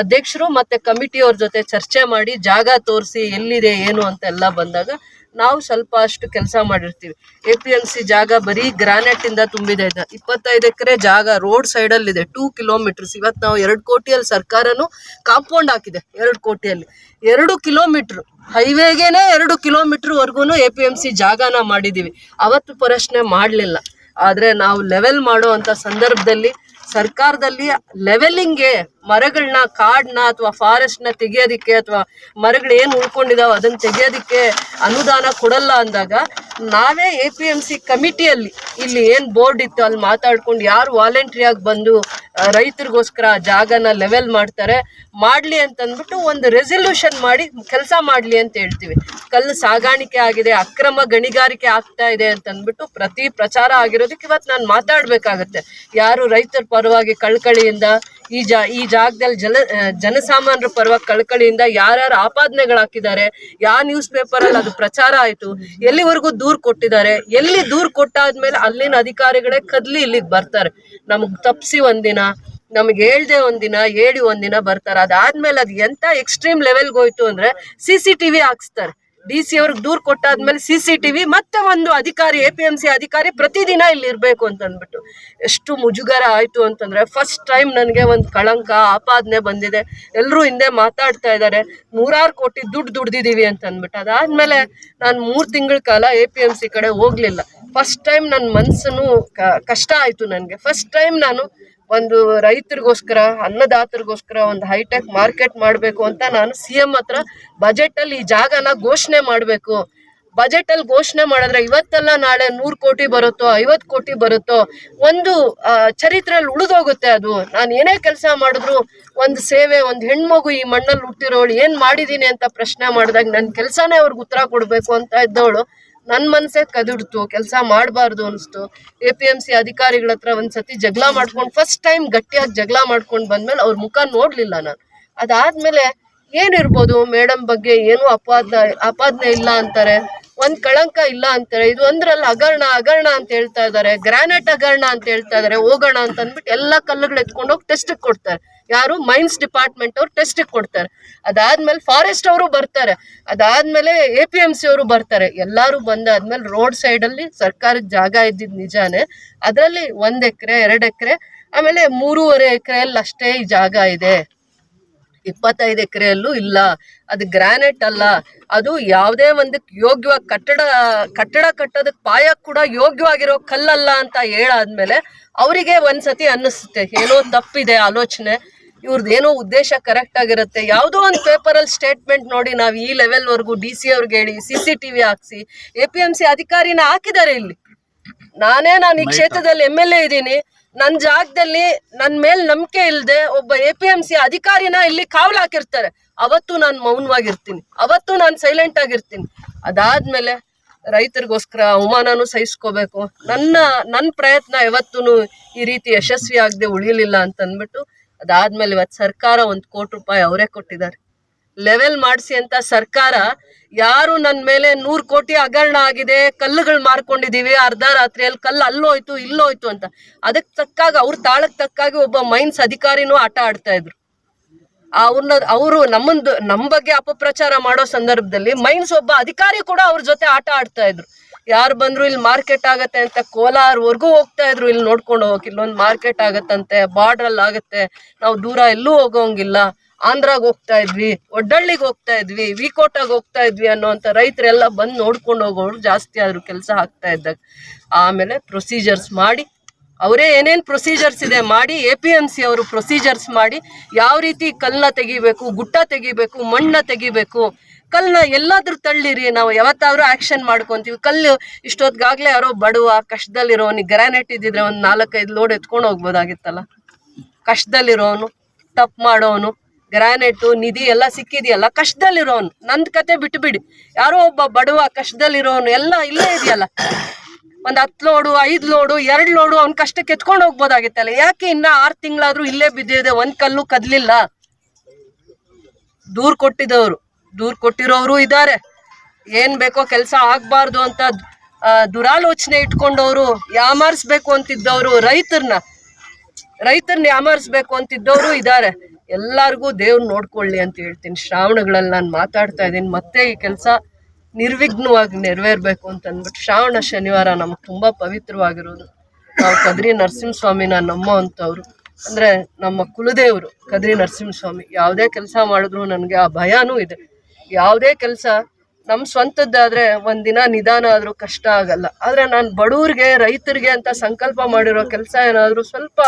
ಅಧ್ಯಕ್ಷರು ಮತ್ತೆ ಕಮಿಟಿಯವ್ರ ಜೊತೆ ಚರ್ಚೆ ಮಾಡಿ ಜಾಗ ತೋರಿಸಿ ಎಲ್ಲಿದೆ, ಏನು ಅಂತ ಎಲ್ಲ ಬಂದಾಗ ನಾವು ಸ್ವಲ್ಪ ಅಷ್ಟು ಕೆಲಸ ಮಾಡಿರ್ತೀವಿ. ಎ ಪಿ ಎಂ ಸಿ ಜಾಗ ಬರೀ ಗ್ರಾನೈಟ್ ಇಂದ ತುಂಬಿದೆ. ಇದೆ ಇಪ್ಪತ್ತೈದು ಎಕರೆ ಜಾಗ ರೋಡ್ ಸೈಡಲ್ಲಿ ಇದೆ. ಟೂ ಕಿಲೋಮೀಟರ್ಸ್ ಇವತ್ತು ನಾವು ಎರಡು ಕೋಟಿಯಲ್ಲಿ ಸರ್ಕಾರನು ಕಾಂಪೌಂಡ್ ಹಾಕಿದೆ ಎರಡು ಕೋಟಿಯಲ್ಲಿ. ಎರಡು ಕಿಲೋಮೀಟ್ರ್ ಹೈವೇಗೆನೆ ಎರಡು ಕಿಲೋಮೀಟರ್ ವರ್ಗು ಎ ಪಿ ಎಂ ಸಿ ಜಾಗನ ಮಾಡಿದೀವಿ. ಅವತ್ತು ಪ್ರಶ್ನೆ ಮಾಡಲಿಲ್ಲ. ಆದರೆ ನಾವು ಲೆವೆಲ್ ಮಾಡುವಂತ ಸಂದರ್ಭದಲ್ಲಿ ಸರ್ಕಾರದಲ್ಲಿ ಲೆವೆಲಿಂಗ್ಗೆ ಮರಗಳನ್ನ ಕಾಡನ್ನ ಅಥವಾ ಫಾರೆಸ್ಟ್ನ ತೆಗೆಯೋದಿಕ್ಕೆ ಅಥವಾ ಮರಗಳು ಏನು ಉಳ್ಕೊಂಡಿದಾವೆ ಅದನ್ನು ತೆಗೆಯೋದಿಕ್ಕೆ ಅನುದಾನ ಕೊಡಲ್ಲ ಅಂದಾಗ ನಾವೇ ಎ ಪಿ ಎಂ ಸಿ ಕಮಿಟಿಯಲ್ಲಿ ಇಲ್ಲಿ ಏನು ಬೋರ್ಡ್ ಇತ್ತು ಅಲ್ಲಿ ಮಾತಾಡ್ಕೊಂಡು ಯಾರು ವಾಲಂಟ್ರಿಯಾಗಿ ಬಂದು ರೈತರಿಗೋಸ್ಕರ ಆ ಜಾಗನ ಲೆವೆಲ್ ಮಾಡ್ತಾರೆ, ಮಾಡಲಿ ಅಂತಂದ್ಬಿಟ್ಟು ಒಂದು ರೆಸಲ್ಯೂಷನ್ ಮಾಡಿ ಕೆಲಸ ಮಾಡಲಿ ಅಂತ ಹೇಳ್ತೀವಿ. ಕಲ್ಲು ಸಾಗಾಣಿಕೆ ಆಗಿದೆ, ಅಕ್ರಮ ಗಣಿಗಾರಿಕೆ ಆಗ್ತಾ ಇದೆ ಅಂತಂದ್ಬಿಟ್ಟು ಪ್ರತಿ ಪ್ರಚಾರ ಆಗಿರೋದಕ್ಕೆ ಇವತ್ತು ನಾನು ಮಾತಾಡಬೇಕಾಗತ್ತೆ. ಯಾರು ರೈತರ ಪರವಾಗಿ ಕಳ್ಕಳಿಯಿಂದ ಈ ಜಾ, ಈ ಜಾಗದಲ್ಲಿ ಜನ ಜನಸಾಮಾನ್ಯರ ಪರವಾಗಿ ಕಳಕಳಿಯಿಂದ ಯಾರ್ಯಾರು ಆಪಾದನೆಗಳು ಹಾಕಿದ್ದಾರೆ, ಯಾವ ನ್ಯೂಸ್ ಪೇಪರ್ ಅಲ್ಲಿ ಅದು ಪ್ರಚಾರ ಆಯಿತು, ಎಲ್ಲಿವರೆಗೂ ದೂರ್ ಕೊಟ್ಟಿದ್ದಾರೆ, ಎಲ್ಲಿ ದೂರ್ ಕೊಟ್ಟಾದ್ಮೇಲೆ ಅಲ್ಲಿನ ಅಧಿಕಾರಿಗಳೇ ಕದ್ಲಿ ಇಲ್ಲಿಗೆ ಬರ್ತಾರೆ. ನಮಗೆ ತಪ್ಸಿ ಒಂದಿನ, ನಮ್ಗೆ ಹೇಳ್ದೆ ಒಂದಿನ, ಹೇಳಿ ಒಂದಿನ ಬರ್ತಾರೆ. ಅದಾದ್ಮೇಲೆ ಅದು ಎಂತ ಎಕ್ಸ್ಟ್ರೀಮ್ ಲೆವೆಲ್ಗೆ ಹೋಯ್ತು ಅಂದ್ರೆ ಸಿ ಸಿ ಟಿ ವಿ ಹಾಕ್ಸ್ತಾರೆ. ಡಿ ಸಿ ಅವ್ರಿಗೆ ದೂರು ಕೊಟ್ಟಾದ್ಮೇಲೆ ಸಿ ಸಿ ಟಿ ವಿ ಮತ್ತೆ ಒಂದು ಅಧಿಕಾರಿ, ಎ ಪಿ ಎಂ ಸಿ ಅಧಿಕಾರಿ ಪ್ರತಿದಿನ ಇಲ್ಲಿ ಇರಬೇಕು ಅಂತ ಅಂದ್ಬಿಟ್ಟು. ಎಷ್ಟು ಮುಜುಗರ ಆಯಿತು ಅಂತಂದ್ರೆ ಫಸ್ಟ್ ಟೈಮ್ ನನಗೆ ಒಂದು ಕಳಂಕ, ಆಪಾದನೆ ಬಂದಿದೆ. ಎಲ್ಲರೂ ಹಿಂದೆ ಮಾತಾಡ್ತಾ ಇದ್ದಾರೆ ನೂರಾರು ಕೋಟಿ ದುಡ್ಡು ದುಡ್ದಿದ್ದೀವಿ ಅಂತ ಅಂದ್ಬಿಟ್ಟು. ಅದಾದ್ಮೇಲೆ ನಾನು ಮೂರು ತಿಂಗಳ ಕಾಲ ಎ ಪಿ ಎಂ ಸಿ ಕಡೆ ಹೋಗ್ಲಿಲ್ಲ. ಫಸ್ಟ್ ಟೈಮ್ ನನ್ನ ಮನಸ್ಸನ್ನು ಕಷ್ಟ ಆಯಿತು ನನಗೆ. ಫಸ್ಟ್ ಟೈಮ್ ನಾನು ಒಂದು ರೈತರಿಗೋಸ್ಕರ, ಅನ್ನದಾತರಿಗೋಸ್ಕರ ಒಂದು ಹೈಟೆಕ್ ಮಾರ್ಕೆಟ್ ಮಾಡಬೇಕು ಅಂತ ನಾನು ಸಿ ಎಂ ಹತ್ರ ಬಜೆಟಲ್ಲಿ ಈ ಜಾಗನ ಘೋಷಣೆ ಮಾಡಬೇಕು. ಬಜೆಟಲ್ಲಿ ಘೋಷಣೆ ಮಾಡಿದ್ರೆ ಇವತ್ತೆಲ್ಲ ನಾಳೆ ನೂರು ಕೋಟಿ ಬರುತ್ತೋ, ಐವತ್ತು ಕೋಟಿ ಬರುತ್ತೋ, ಒಂದು ಚರಿತ್ರೆಯಲ್ಲಿ ಉಳಿದೋಗುತ್ತೆ ಅದು. ನಾನು ಏನೇ ಕೆಲಸ ಮಾಡಿದ್ರು ಒಂದು ಸೇವೆ, ಒಂದು ಹೆಣ್ಮಗು ಈ ಮಣ್ಣಲ್ಲಿ ಹುಟ್ಟಿರೋಳು, ಏನು ಮಾಡಿದ್ದೀನಿ ಅಂತ ಪ್ರಶ್ನೆ ಮಾಡಿದಾಗ ನನ್ನ ಕೆಲಸನೇ ಅವ್ರಿಗೆ ಉತ್ತರ ಕೊಡಬೇಕು ಅಂತ ಇದ್ದವಳು. ನನ್ನ ಮನಸ್ಸೇ ಕದಿಡ್ತು, ಕೆಲಸ ಮಾಡಬಾರ್ದು ಅನಿಸ್ತು. ಎ ಪಿ ಎಂ ಸಿ ಅಧಿಕಾರಿಗಳ ಹತ್ರ ಒಂದ್ಸತಿ ಜಗಳ ಮಾಡ್ಕೊಂಡು ಫಸ್ಟ್ ಟೈಮ್ ಗಟ್ಟಿಯಾಗಿ ಜಗಳ ಮಾಡ್ಕೊಂಡು ಬಂದ್ಮೇಲೆ ಅವ್ರ ಮುಖ ನೋಡಲಿಲ್ಲ ನಾನು. ಅದಾದ್ಮೇಲೆ ಏನಿರ್ಬೋದು, ಮೇಡಮ್ ಬಗ್ಗೆ ಏನು ಅಪಾದ ಅಪಾದನೆ ಇಲ್ಲ ಅಂತಾರೆ. ಒಂದ್ ಕಳಂಕ ಇಲ್ಲ ಅಂತಾರೆ. ಇದು ಅಂದ್ರಲ್ಲ ಹಗರಣ ಹಗರಣ ಅಂತ ಹೇಳ್ತಾ ಇದ್ದಾರೆ ಗ್ರಾನೈಟ್ ಹಗರಣ ಅಂತ ಹೇಳ್ತಾ ಇದ್ದಾರೆ ಹೋಗೋಣ ಅಂತ ಅಂದ್ಬಿಟ್ಟು ಎಲ್ಲ ಕಲ್ಲುಗಳು ಎತ್ಕೊಂಡೋಗಿ ಟೆಸ್ಟಿಗೆ ಟೆಸ್ಟ್ ಕೊಡ್ತಾರೆ. ಯಾರು ಮೈನ್ಸ್ ಡಿಪಾರ್ಟ್ಮೆಂಟ್ ಅವ್ರು ಟೆಸ್ಟ್ ಕೊಡ್ತಾರೆ. ಅದಾದ್ಮೇಲೆ ಫಾರೆಸ್ಟ್ ಅವರು ಬರ್ತಾರೆ. ಅದಾದ್ಮೇಲೆ ಎ ಪಿ ಎಂ ಸಿ ಅವರು ಬರ್ತಾರೆ. ಎಲ್ಲರೂ ಬಂದಾದ್ಮೇಲೆ ರೋಡ್ ಸೈಡ್ ಅಲ್ಲಿ ಸರ್ಕಾರಕ್ಕೆ ಜಾಗ ಇದ್ದಿದ್ ನಿಜಾನೇ. ಅದರಲ್ಲಿ ಒಂದ್ ಎಕರೆ, ಎರಡ್ ಎಕರೆ, ಆಮೇಲೆ ಮೂರುವರೆ ಎಕರೆಯಲ್ಲಿ ಅಷ್ಟೇ ಈ ಜಾಗ ಇದೆ. ಇಪ್ಪತ್ತೈದು ಎಕರೆಯಲ್ಲೂ ಇಲ್ಲ. ಅದು ಗ್ರಾನೈಟ್ ಅಲ್ಲ. ಅದು ಯಾವುದೇ ಒಂದಕ್ಕೆ ಯೋಗ್ಯವಾಗಿ ಕಟ್ಟಡ ಕಟ್ಟಡ ಕಟ್ಟೋದಕ್ಕೆ ಪಾಯ ಕೂಡ ಯೋಗ್ಯವಾಗಿರೋ ಕಲ್ಲಲ್ಲ ಅಂತ ಹೇಳಾದ್ಮೇಲೆ ಅವರಿಗೆ ಒಂದ್ಸತಿ ಅನ್ನಿಸುತ್ತೆ. ಏನೋ ತಪ್ಪಿದೆ ಆಲೋಚನೆ. ಇವ್ರದ್ದು ಏನೋ ಉದ್ದೇಶ ಕರೆಕ್ಟ್ ಆಗಿರುತ್ತೆ. ಯಾವುದೋ ಒಂದು ಪೇಪರಲ್ಲಿ ಸ್ಟೇಟ್ಮೆಂಟ್ ನೋಡಿ ನಾವು ಈ ಲೆವೆಲ್ವರೆಗೂ ಡಿ ಸಿ ಅವ್ರಿಗೆ ಹೇಳಿ ಸಿ ಸಿ ಟಿ ವಿ ಹಾಕ್ಸಿ ಎ ಪಿ ಎಂ ಸಿ ಅಧಿಕಾರಿನ ಹಾಕಿದ್ದಾರೆ ಇಲ್ಲಿ. ನಾನೇ ನಾನು ಈ ಕ್ಷೇತ್ರದಲ್ಲಿ ಎಂ ಎಲ್ ಎ ಇದ್ದೀನಿ. ನನ್ನ ಜಾಗದಲ್ಲಿ ನನ್ನ ಮೇಲೆ ನಂಬಿಕೆ ಇಲ್ಲದೆ ಒಬ್ಬ ಎ ಪಿ ಎಂ ಸಿ ಅಧಿಕಾರಿನ ಇಲ್ಲಿ ಕಾವಲು ಹಾಕಿರ್ತಾರೆ. ಅವತ್ತು ನಾನು ಮೌನವಾಗಿರ್ತೀನಿ. ಅವತ್ತು ನಾನು ಸೈಲೆಂಟ್ ಆಗಿರ್ತೀನಿ. ಅದಾದ್ಮೇಲೆ ರೈತರಿಗೋಸ್ಕರ ಅವಮಾನನೂ ಸಹಿಸ್ಕೋಬೇಕು. ನನ್ನ ನನ್ನ ಪ್ರಯತ್ನ ಯಾವತ್ತೂ ಈ ರೀತಿ ಯಶಸ್ವಿ ಆಗದೆ ಉಳಿಯಲಿಲ್ಲ ಅಂತ ಅಂದ್ಬಿಟ್ಟು ಅದಾದ್ಮೇಲೆ ಇವತ್ತು ಸರ್ಕಾರ ಒಂದು ಕೋಟಿ ರೂಪಾಯಿ ಅವರೇ ಕೊಟ್ಟಿದ್ದಾರೆ. ಲೆವೆಲ್ ಮಾಡಿಸಿ ಅಂತ ಸರ್ಕಾರ ಯಾರು ನನ್ನ ಮೇಲೆ ನೂರು ಕೋಟಿ ಹಗರಣ ಆಗಿದೆ, ಕಲ್ಲುಗಳು ಮಾರ್ಕೊಂಡಿದೀವಿ, ಅರ್ಧ ರಾತ್ರಿಯಲ್ಲಿ ಕಲ್ಲು ಅಲ್ಲೋಯ್ತು, ಇಲ್ಲೋಯ್ತು ಅಂತ. ಅದಕ್ಕೆ ತಕ್ಕಾಗ ಅವ್ರ ತಾಳಕ್ಕೆ ತಕ್ಕಾಗಿ ಒಬ್ಬ ಮೈನ್ಸ್ ಅಧಿಕಾರಿನೂ ಆಟ ಆಡ್ತಾ ಇದ್ರು. ಅವ್ರನ್ನ ಅವರು ನಮ್ಮಂದು ನಮ್ಮ ಬಗ್ಗೆ ಅಪಪ್ರಚಾರ ಮಾಡೋ ಸಂದರ್ಭದಲ್ಲಿ ಮೈನ್ಸ್ ಒಬ್ಬ ಅಧಿಕಾರಿ ಕೂಡ ಅವ್ರ ಜೊತೆ ಆಟ ಆಡ್ತಾ ಇದ್ರು. ಯಾರು ಬಂದ್ರು ಇಲ್ಲಿ ಮಾರ್ಕೆಟ್ ಆಗತ್ತೆ ಅಂತ ಕೋಲಾರ್ವರೆಗೂ ಹೋಗ್ತಾ ಇದ್ರು, ಇಲ್ಲಿ ನೋಡ್ಕೊಂಡು ಹೋಗಕ್ಕೆ. ಇಲ್ಲೊಂದು ಮಾರ್ಕೆಟ್ ಆಗತ್ತಂತೆ ಬಾರ್ಡ್ರಲ್ಲಿ ಆಗತ್ತೆ. ನಾವು ದೂರ ಎಲ್ಲೂ ಹೋಗೋಂಗಿಲ್ಲ. ಆಂಧ್ರಾಗ್ ಹೋಗ್ತಾ ಇದ್ವಿ, ಒಡ್ಡಳ್ಳಿಗೆ ಹೋಗ್ತಾ ಇದ್ವಿ, ವಿಕೋಟಾಗ್ ಹೋಗ್ತಾ ಇದ್ವಿ ಅನ್ನೋಂಥ ರೈತರೆಲ್ಲ ಬಂದು ನೋಡ್ಕೊಂಡು ಹೋಗೋರು ಜಾಸ್ತಿ ಆದ್ರು ಕೆಲಸ ಆಗ್ತಾ ಇದ್ದಾಗ. ಆಮೇಲೆ ಪ್ರೊಸೀಜರ್ಸ್ ಮಾಡಿ, ಅವರೇ ಏನೇನು ಪ್ರೊಸೀಜರ್ಸ್ ಇದೆ ಮಾಡಿ ಎ ಪಿ ಎಂ ಸಿ ಅವರು ಪ್ರೊಸೀಜರ್ಸ್ ಮಾಡಿ, ಯಾವ ರೀತಿ ಕಲ್ಲನ್ನ ತೆಗಿಬೇಕು, ಗುಟ್ಟ ತೆಗಿಬೇಕು, ಮಣ್ಣ ತೆಗಿಬೇಕು ಕಲ್ಲನ್ನ ಎಲ್ಲಾದ್ರೂ ತಳ್ಳಿರಿ, ನಾವು ಯಾವತ್ತಾದ್ರೂ ಆಕ್ಷನ್ ಮಾಡ್ಕೊಂತೀವಿ. ಕಲ್ಲು ಇಷ್ಟೊತ್ತಿಗಾಗ್ಲೇ ಯಾರೋ ಬಡವ ಕಷ್ಟದಲ್ಲಿರೋನಿಗೆ ಗ್ರಾನೈಟ್ ಇದ್ದಿದ್ರೆ ಒಂದು ನಾಲ್ಕೈದು ಲೋಡ್ ಎತ್ಕೊಂಡು ಹೋಗ್ಬೋದಾಗಿತ್ತಲ್ಲ. ಕಷ್ಟದಲ್ಲಿರೋನು, ತಪ್ಪು ಮಾಡೋನು ಗ್ರಾನೈಟು ನಿಧಿ ಎಲ್ಲ ಸಿಕ್ಕಿದೆಯಲ್ಲ, ಕಷ್ಟದಲ್ಲಿರೋನು. ನಂದ್ ಕತೆ ಬಿಟ್ಬಿಡಿ. ಯಾರೋ ಒಬ್ಬ ಬಡವ, ಕಷ್ಟದಲ್ಲಿರೋನು, ಎಲ್ಲ ಇಲ್ಲೇ ಇದೆಯಲ್ಲ. ಒಂದ್ ಹತ್ತು ಲೋಡು ಐದ್ ಲೋಡು ಎರಡ್ ಲೋಡು ಅವ್ನ ಕಷ್ಟಕ್ಕೆ ಎತ್ಕೊಂಡು ಹೋಗ್ಬೋದಾಗಿತ್ತಲ್ಲ. ಯಾಕೆ ಇನ್ನ ಆರ್ ತಿಂಗಳಾದ್ರೂ ಇಲ್ಲೇ ಬಿದ್ದಿದೆ, ಒಂದ್ ಕಲ್ಲು ಕದ್ಲಿಲ್ಲ? ದೂರ್ ಕೊಟ್ಟಿದವರು ದೂರ್ ಕೊಟ್ಟಿರೋರು ಇದ್ದಾರೆ ಏನ್ ಬೇಕೋ ಕೆಲಸ ಆಗ್ಬಾರ್ದು ಅಂತ ದುರಾಲೋಚನೆ ಇಟ್ಕೊಂಡವ್ರು ಯಾಮಾರಿಸ್ಬೇಕು ಅಂತಿದ್ದವರು ರೈತರನ್ನ ರೈತರನ್ನ ಯಾಮಾರಿಸ್ಬೇಕು ಅಂತಿದ್ದವರು ಇದ್ದಾರೆ ಎಲ್ಲಾರ್ಗೂ ದೇವ್ರು ನೋಡ್ಕೊಳ್ಳಿ ಅಂತ ಹೇಳ್ತೀನಿ. ಶ್ರಾವಣಗಳಲ್ಲಿ ನಾನು ಮಾತಾಡ್ತಾ ಇದ್ದೀನಿ. ಮತ್ತೆ ಈ ಕೆಲಸ ನಿರ್ವಿಘ್ನವಾಗಿ ನೆರವೇರ್ಬೇಕು ಅಂತ ಅಂದ್ಬಿಟ್ಟು ಶ್ರಾವಣ ಶನಿವಾರ ನಮ್ಗೆ ತುಂಬಾ ಪವಿತ್ರವಾಗಿರೋದು. ನಾವು ಕದ್ರಿ ನರಸಿಂಹಸ್ವಾಮಿನ ನಮ್ಮ ಅಂತವ್ರು. ಅಂದ್ರೆ ನಮ್ಮ ಕುಲದೇವರು ಕದ್ರಿ ನರಸಿಂಹಸ್ವಾಮಿ. ಯಾವುದೇ ಕೆಲಸ ಮಾಡಿದ್ರು ನನಗೆ ಆ ಭಯನೂ ಇದೆ. ಯಾವುದೇ ಕೆಲಸ ನಮ್ಮ ಸ್ವಂತದ್ದಾದ್ರೆ ಒಂದಿನ ನಿಧಾನ ಆದ್ರೂ ಕಷ್ಟ ಆಗಲ್ಲ. ಆದ್ರೆ ನಾನು ಬಡವ್ರಿಗೆ ರೈತರಿಗೆ ಅಂತ ಸಂಕಲ್ಪ ಮಾಡಿರೋ ಕೆಲಸ ಏನಾದರೂ ಸ್ವಲ್ಪ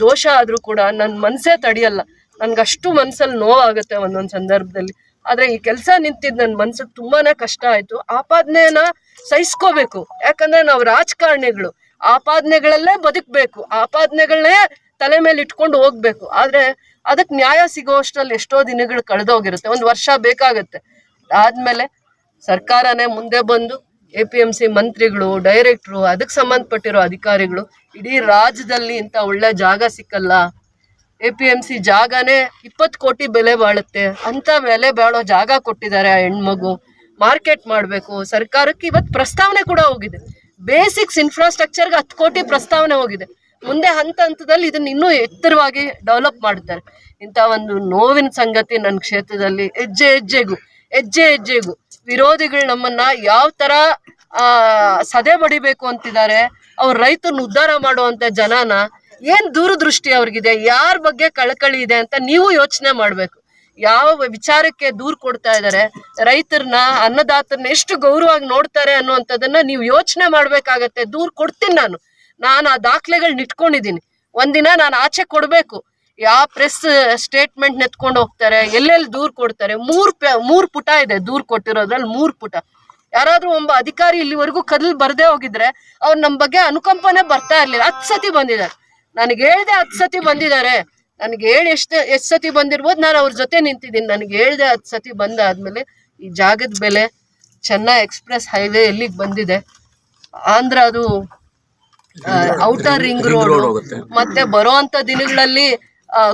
ದೋಷ ಆದ್ರೂ ಕೂಡ ನನ್ನ ಮನ್ಸೇ ತಡಿಯಲ್ಲ. ನನ್ಗಷ್ಟು ಮನ್ಸಲ್ಲಿ ನೋವಾಗುತ್ತೆ ಒಂದೊಂದು ಸಂದರ್ಭದಲ್ಲಿ. ಆದ್ರೆ ಈ ಕೆಲಸ ನಿಂತಿದ್ದು ನನ್ನ ಮನ್ಸಿಗೆ ತುಂಬಾನೇ ಕಷ್ಟ ಆಯ್ತು. ಆಪಾದನೆನ ಸಹಿಸ್ಕೋಬೇಕು. ಯಾಕಂದ್ರೆ ನಾವು ರಾಜಕಾರಣಿಗಳು. ಆಪಾದನೆಗಳಲ್ಲೇ ಬದುಕಬೇಕು. ಆಪಾದನೆಗಳನ್ನೇ ತಲೆ ಮೇಲೆ ಇಟ್ಕೊಂಡು ಹೋಗ್ಬೇಕು. ಆದ್ರೆ ಅದಕ್ಕೆ ನ್ಯಾಯ ಸಿಗೋ ಅಷ್ಟರಲ್ಲಿ ಎಷ್ಟೋ ದಿನಗಳು ಕಳೆದೋಗಿರುತ್ತೆ ಒಂದು ವರ್ಷ ಬೇಕಾಗತ್ತೆ. ಆದ್ಮೇಲೆ ಸರ್ಕಾರನೇ ಮುಂದೆ ಬಂದು ಎ ಪಿ ಎಂ ಸಿ ಮಂತ್ರಿಗಳು, ಡೈರೆಕ್ಟ್ರು ಅದಕ್ಕೆ ಸಂಬಂಧಪಟ್ಟಿರೋ ಅಧಿಕಾರಿಗಳು, ಇಡೀ ರಾಜ್ಯದಲ್ಲಿ ಇಂಥ ಒಳ್ಳೆ ಜಾಗ ಸಿಕ್ಕಲ್ಲ. ಎ ಪಿ ಎಂ ಸಿ ಜಾಗನೇ ಇಪ್ಪತ್ತು ಕೋಟಿ ಬೆಲೆ ಬಾಳುತ್ತೆ. ಅಂತ ಬೆಲೆ ಬಾಳೋ ಜಾಗ ಕೊಟ್ಟಿದ್ದಾರೆ ಆ ಹೆಣ್ಮಗು. ಮಾರ್ಕೆಟ್ ಮಾಡಬೇಕು. ಸರ್ಕಾರಕ್ಕೆ ಇವತ್ತು ಪ್ರಸ್ತಾವನೆ ಕೂಡ ಹೋಗಿದೆ. ಬೇಸಿಕ್ಸ್ ಇನ್ಫ್ರಾಸ್ಟ್ರಕ್ಚರ್ಗೆ ಹತ್ತು ಕೋಟಿ ಪ್ರಸ್ತಾವನೆ ಹೋಗಿದೆ. ಮುಂದೆ ಹಂತ ಹಂತದಲ್ಲಿ ಇದನ್ನ ಇನ್ನೂ ಎತ್ತರವಾಗಿ ಡೆವಲಪ್ ಮಾಡ್ತಾರೆ ಇಂಥ ಒಂದು ನೋವಿನ ಸಂಗತಿ ನನ್ನ ಕ್ಷೇತ್ರದಲ್ಲಿ ಹೆಜ್ಜೆ ಹೆಜ್ಜೆಗೂ ಹೆಜ್ಜೆ ಹೆಜ್ಜೆಗೂ ವಿರೋಧಿಗಳು ನಮ್ಮನ್ನ ಯಾವ ತರ ಸದೆ ಬಡಿಬೇಕು ಅಂತಿದ್ದಾರೆ, ಅವ್ರ ರೈತನ ಉದ್ಧಾರ ಮಾಡುವಂತ ಜನನ ಏನ್ ದೂರದೃಷ್ಟಿ ಅವ್ರಿಗಿದೆ, ಯಾರ ಬಗ್ಗೆ ಕಳಕಳಿ ಇದೆ ಅಂತ ನೀವು ಯೋಚನೆ ಮಾಡ್ಬೇಕು. ಯಾವ ವಿಚಾರಕ್ಕೆ ದೂರ್ ಕೊಡ್ತಾ ಇದ್ದಾರೆ ರೈತರನ್ನ ಅನ್ನದಾತರನ್ನ ಎಷ್ಟು ಗೌರವವಾಗಿ ನೋಡ್ತಾರೆ ಅನ್ನುವಂಥದ್ದನ್ನ ನೀವು ಯೋಚನೆ ಮಾಡ್ಬೇಕಾಗತ್ತೆ, ದೂರ್ ಕೊಡ್ತೀನಿ ನಾನು. ನಾನು ಆ ದಾಖಲೆಗಳನ್ನ ಇಟ್ಕೊಂಡಿದ್ದೀನಿ. ಒಂದಿನ ನಾನು ಆಚೆ ಕೊಡಬೇಕು. ಯಾವ ಪ್ರೆಸ್ ಸ್ಟೇಟ್ಮೆಂಟ್ ನೆತ್ಕೊಂಡು ಹೋಗ್ತಾರೆ, ಎಲ್ಲೆಲ್ಲಿ ದೂರು ಕೊಡ್ತಾರೆ, ಮೂರು ಮೂರು ಪುಟ ಇದೆ ದೂರು ಕೊಟ್ಟಿರೋದ್ರಲ್ಲಿ ಮೂರು ಪುಟ. ಯಾರಾದ್ರೂ ಒಬ್ಬ ಅಧಿಕಾರಿ ಇಲ್ಲಿವರೆಗೂ ಕದಲ್ ಬರದೇ ಹೋಗಿದ್ರೆ, ಅವ್ರು ನಮ್ಮ ಬಗ್ಗೆ ಅನುಕಂಪನೆ ಬರ್ತಾ ಇರ್ಲಿಲ್ಲ. ಹತ್ತು ಸತಿ ಬಂದಿದ್ದಾರೆ. ನನಗೆ ಹೇಳ್ದೆ ಹತ್ತು ಸತಿ ಬಂದಿದ್ದಾರೆ. ನನಗೆ ಹೇಳಿ ಎಷ್ಟು ಎಷ್ಟು ಸತಿ ಬಂದಿರ್ಬೋದು, ನಾನು ಅವ್ರ ಜೊತೆ ನಿಂತಿದ್ದೀನಿ. ನನಗೆ ಹೇಳ್ದೆ ಹತ್ತು ಸತಿ ಬಂದಾದ್ಮೇಲೆ ಈ ಜಾಗದ ಬೆಲೆ ಚೆನ್ನೈ ಎಕ್ಸ್ಪ್ರೆಸ್ ಹೈವೇ ಎಲ್ಲಿಗೆ ಬಂದಿದೆ. ಆಂಧ್ರ ಅದು ಔಟರ್ ರಿಂಗ್ ರೋಡ್ ಮತ್ತೆ ಬರುವಂತ ದಿನಗಳಲ್ಲಿ